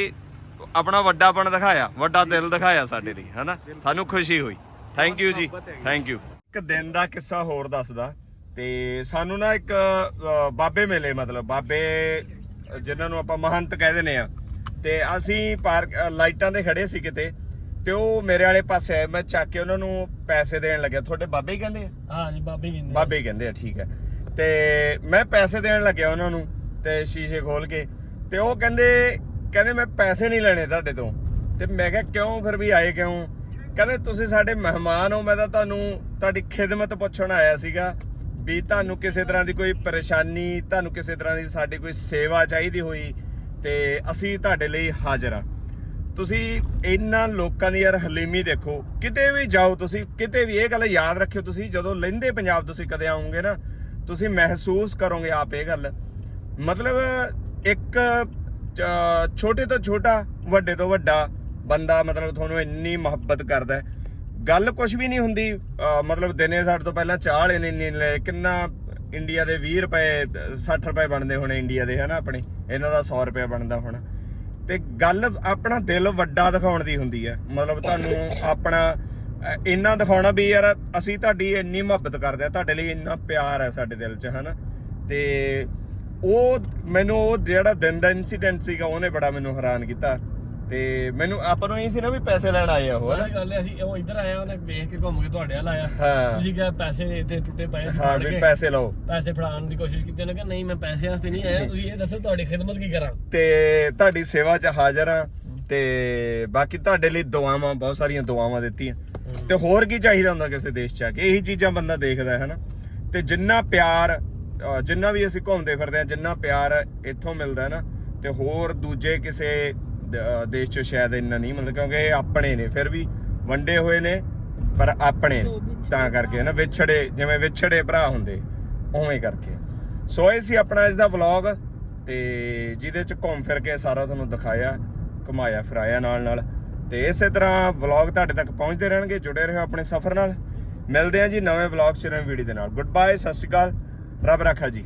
ਆਪਣਾ ਵੱਡਾਪਣ ਦਿਖਾਇਆ ਵੱਡਾ ਦਿਲ ਦਿਖਾਇਆ ਸਾਡੇ ਲਈ ਹਨਾ? ਸਾਨੂੰ ਖੁਸ਼ੀ ਹੋਈ। ਥੈਂਕ ਯੂ ਜੀ ਥੈਂਕ ਯੂ ਇੱਕ ਦਿਨ ਦਾ ਕਿੱਸਾ ਹੋਰ ਦੱਸਦਾ ਤੇ ਸਾਨੂੰ ਨਾ ਇੱਕ ਬਾਬੇ ਮਿਲੇ ਮਤਲਬ ਬਾਬੇ ਜਿਨ੍ਹਾਂ ਨੂੰ ਆਪਾਂ ਮਹੰਤ ਕਹਿ ਦਿੰਦੇ ਆ। ਤੇ ਅਸੀਂ ਪਾਰਕ ਲਾਈਟਾਂ ਦੇ ਖੜੇ ਸੀ ਕਿਤੇ ਤੇ ਉਹ ਮੇਰੇ ਵਾਲੇ ਪਾਸੇ ਆਏ। ਮੈਂ ਚੱਕ ਕੇ ਉਹਨਾਂ ਨੂੰ ਪੈਸੇ ਦੇਣ ਲੱਗਿਆ। ਤੁਹਾਡੇ ਬਾਬੇ ਹੀ ਕਹਿੰਦੇ ਆ? ਹਾਂ ਜੀ ਬਾਬੇ ਕਹਿੰਦੇ ਬਾਬੇ ਹੀ ਕਹਿੰਦੇ ਆ ਠੀਕ ਹੈ ਤੇ ਮੈਂ ਪੈਸੇ ਦੇਣ ਲੱਗਿਆ ਉਹਨਾਂ ਨੂੰ ਤੇ ਸ਼ੀਸ਼ੇ ਖੋਲ ਕੇ ਤੇ ਉਹ ਕਹਿੰਦੇ ਕਹਿੰਦੇ ਮੈਂ ਪੈਸੇ ਨਹੀਂ ਲੈਣੇ ਤੁਹਾਡੇ ਤੋਂ। ਤੇ ਮੈਂ ਕਿਹਾ, ਕਿਉਂ ਫਿਰ ਵੀ ਆਏ ਕਿਉਂ? ਕਹਿੰਦੇ, ਤੁਸੀਂ ਸਾਡੇ ਮਹਿਮਾਨ ਹੋ। ਮੈਂ ਤਾਂ ਤੁਹਾਨੂੰ ਤੁਹਾਡੀ ਖਿਦਮਤ ਪੁੱਛਣ ਆਇਆ ਸੀਗਾ ਵੀ ਤੁਹਾਨੂੰ ਕਿਸੇ ਤਰ੍ਹਾਂ ਦੀ ਕੋਈ ਪਰੇਸ਼ਾਨੀ, ਤੁਹਾਨੂੰ ਕਿਸੇ ਤਰ੍ਹਾਂ ਦੀ ਸਾਡੀ ਕੋਈ ਸੇਵਾ ਚਾਹੀਦੀ ਹੋਈ ਤੇ ਅਸੀਂ ਤੁਹਾਡੇ ਲਈ ਹਾਜ਼ਰ ਹਾਂ। ਤੁਸੀਂ ਇਹਨਾਂ ਲੋਕਾਂ ਦੀ ਯਾਰ ਹਲੀਮੀ ਦੇਖੋ। ਕਿਤੇ ਵੀ ਜਾਓ ਤੁਸੀਂ, ਕਿਤੇ ਵੀ ਇਹ ਗੱਲ ਯਾਦ ਰੱਖਿਓ ਤੁਸੀਂ, ਜਦੋਂ ਲਹਿੰਦੇ ਪੰਜਾਬ ਤੁਸੀਂ ਕਦੇ ਆਉਂਗੇ ਨਾ ਤੁਸੀਂ ਮਹਿਸੂਸ ਕਰੋਗੇ ਆਪ ਇਹ ਗੱਲ। ਮਤਲਬ ਇੱਕ ਛੋਟੇ ਤੋਂ ਛੋਟਾ, ਵੱਡੇ ਤੋਂ ਵੱਡਾ ਬੰਦਾ ਮਤਲਬ ਤੁਹਾਨੂੰ ਇੰਨੀ ਮੁਹੱਬਤ ਕਰਦਾ ਹੈ। ਗੱਲ ਕੁਝ ਵੀ ਨਹੀਂ ਹੁੰਦੀ ਮਤਲਬ ਦਿਨੇ ਸਾਡੇ ਤੋਂ ਪਹਿਲਾਂ ਚਾਹ ਲੈਣੇ ਨਹੀਂ ਲੈ ਕਿੰਨਾ ਇੰਡੀਆ ਦੇ 20 ਰੁਪਏ 60 ਰੁਪਏ ਬਣਦੇ ਹੋਣੇ ਇੰਡੀਆ ਦੇ, ਹਨਾ ਆਪਣੇ? ਇਹਨਾਂ ਦਾ 100 ਰੁਪਏ ਬਣਦਾ ਹੋਣਾ। ਤੇ ਗੱਲ ਆਪਣਾ ਦਿਲ ਵੱਡਾ ਦਿਖਾਉਣ ਦੀ ਹੁੰਦੀ ਹੈ। ਮਤਲਬ ਤੁਹਾਨੂੰ ਆਪਣਾ ਇੰਨਾ ਦਿਖਾਉਣਾ ਵੀ ਯਾਰ ਅਸੀਂ ਤੁਹਾਡੀ ਇੰਨੀ ਮੁਹੱਬਤ ਕਰਦੇ ਆ ਤੁਹਾਡੇ ਲਈ ਇੰਨਾ ਪਿਆਰ ਹੈ ਸਾਡੇ ਦਿਲ 'ਚ ਹਨਾ? ਤੇ ਉਹ ਮੈਨੂੰ ਉਹ ਜਿਹੜਾ ਦਿਨ ਦਾ ਇਨਸੀਡੈਂਟ ਸੀਗਾ ਉਹਨੇ ਬੜਾ ਮੈਨੂੰ ਹੈਰਾਨ ਕੀਤਾ। ਤੇ ਮੈਨੂੰ ਆਪਾਂ ਨੂੰ ਇਹ ਸੀ ਨਾ ਵੀ ਪੈਸੇ ਲੈਣ ਆਏ ਆ ਉਹ ਹਨਾ? ਗੱਲ ਹੈ ਅਸੀਂ ਉਹ ਇੱਧਰ ਆਇਆ ਉਹਨੇ ਵੇਖ ਕੇ ਘੁੰਮ ਕੇ ਤੁਹਾਡੇ ਵੱਲ ਆਇਆ। ਹਾਂ। ਤੁਸੀਂ ਕਿਹਾ ਪੈਸੇ ਇੱਥੇ ਟੁੱਟੇ ਪਏ ਸੀ ਹਾਂ ਫੜ ਵੀ ਕੇ ਪੈਸੇ ਲਓ। ਪੈਸੇ ਫੜਾਉਣ ਦੀ ਕੋਸ਼ਿਸ਼ ਕੀਤੀ ਉਹਨੇ ਕਿਹਾ ਨਹੀਂ ਮੈਂ ਪੈਸੇ ਵਾਸਤੇ ਨਹੀਂ ਆਇਆ ਤੁਸੀਂ ਇਹ ਦੱਸੋ ਤੁਹਾਡੀ ਖਿਦਮਤ ਕੀ ਕਰਾਂ? ਤੇ ਤੁਹਾਡੀ ਸੇਵਾ 'ਚ ਹਾਜ਼ਰ ਆ ਤੇ ਬਾਕੀ ਤੁਹਾਡੇ ਲਈ ਦੁਆਵਾਂ ਬਹੁਤ ਸਾਰੀਆਂ ਦੁਆਵਾਂ ਦਿੱਤੀਆਂ। ਤੇ ਹੋਰ ਕੀ ਚਾਹੀਦਾ ਹੁੰਦਾ ਕਿਸੇ ਦੇਸ਼ 'ਚ ਆ ਕੇ? ਇਹੀ ਚੀਜ਼ਾਂ ਬੰਦਾ ਦੇਖਦਾ ਹੈ ਹਨਾ? ਤੇ ਜਿੰਨਾ ਪਿਆਰ ਜਿੰਨਾ ਵੀ ਅਸੀਂ ਘੁੰਮਦੇ ਫਿਰਦੇ ਆ ਜਿੰਨਾ ਪਿਆਰ ਇੱਥੋਂ ਮਿਲਦਾ ਹੈ ਨਾ ਤੇ ਹੋਰ ਦੂਜੇ ਕਿਸੇ ਦੇਸ਼ 'ਚ ਸ਼ਾਇਦ ਇੰਨਾ ਨਹੀਂ ਮਿਲਦਾ ਕਿਉਂਕਿ ਇਹ ਆਪਣੇ ਨੇ ਫਿਰ ਵੀ ਵੰਡੇ ਹੋਏ ਨੇ ਪਰ ਆਪਣੇ ਨੇ। ਤਾਂ ਕਰਕੇ ਨਾ ਵਿਛੜੇ ਜਿਵੇਂ ਵਿਛੜੇ ਭਰਾ ਹੁੰਦੇ ਉਵੇਂ ਕਰਕੇ। ਸੋ ਇਹ ਸੀ ਆਪਣਾ ਇਸ ਦਾ ਵਲੌਗ ਤੇ ਜਿਹਦੇ ਚ ਘੁੰਮ ਫਿਰ ਕੇ ਸਾਰਾ ਤੁਹਾਨੂੰ ਦਿਖਾਇਆ ਘੁਮਾਇਆ ਫਿਰਾਇਆ ਨਾਲ ਨਾਲ ਤੇ ਇਸੇ ਤਰ੍ਹਾਂ ਵਲੌਗ ਤੁਹਾਡੇ ਤੱਕ ਪਹੁੰਚਦੇ ਰਹਿਣਗੇ, ਜੁੜੇ ਰਹੋ ਆਪਣੇ ਸਫ਼ਰ ਨਾਲ। ਮਿਲਦੇ ਹਾਂ ਜੀ ਨਵੇਂ ਵਲੌਗ ਚ, ਨਵੀਂ ਵੀਡੀਓ ਦੇ ਨਾਲ। ਗੁੱਡ ਬਾਏ ਸਤਿ ਸ਼੍ਰੀ ਅਕਾਲ। ਰੱਬ ਰੱਖਾ ਜੀ।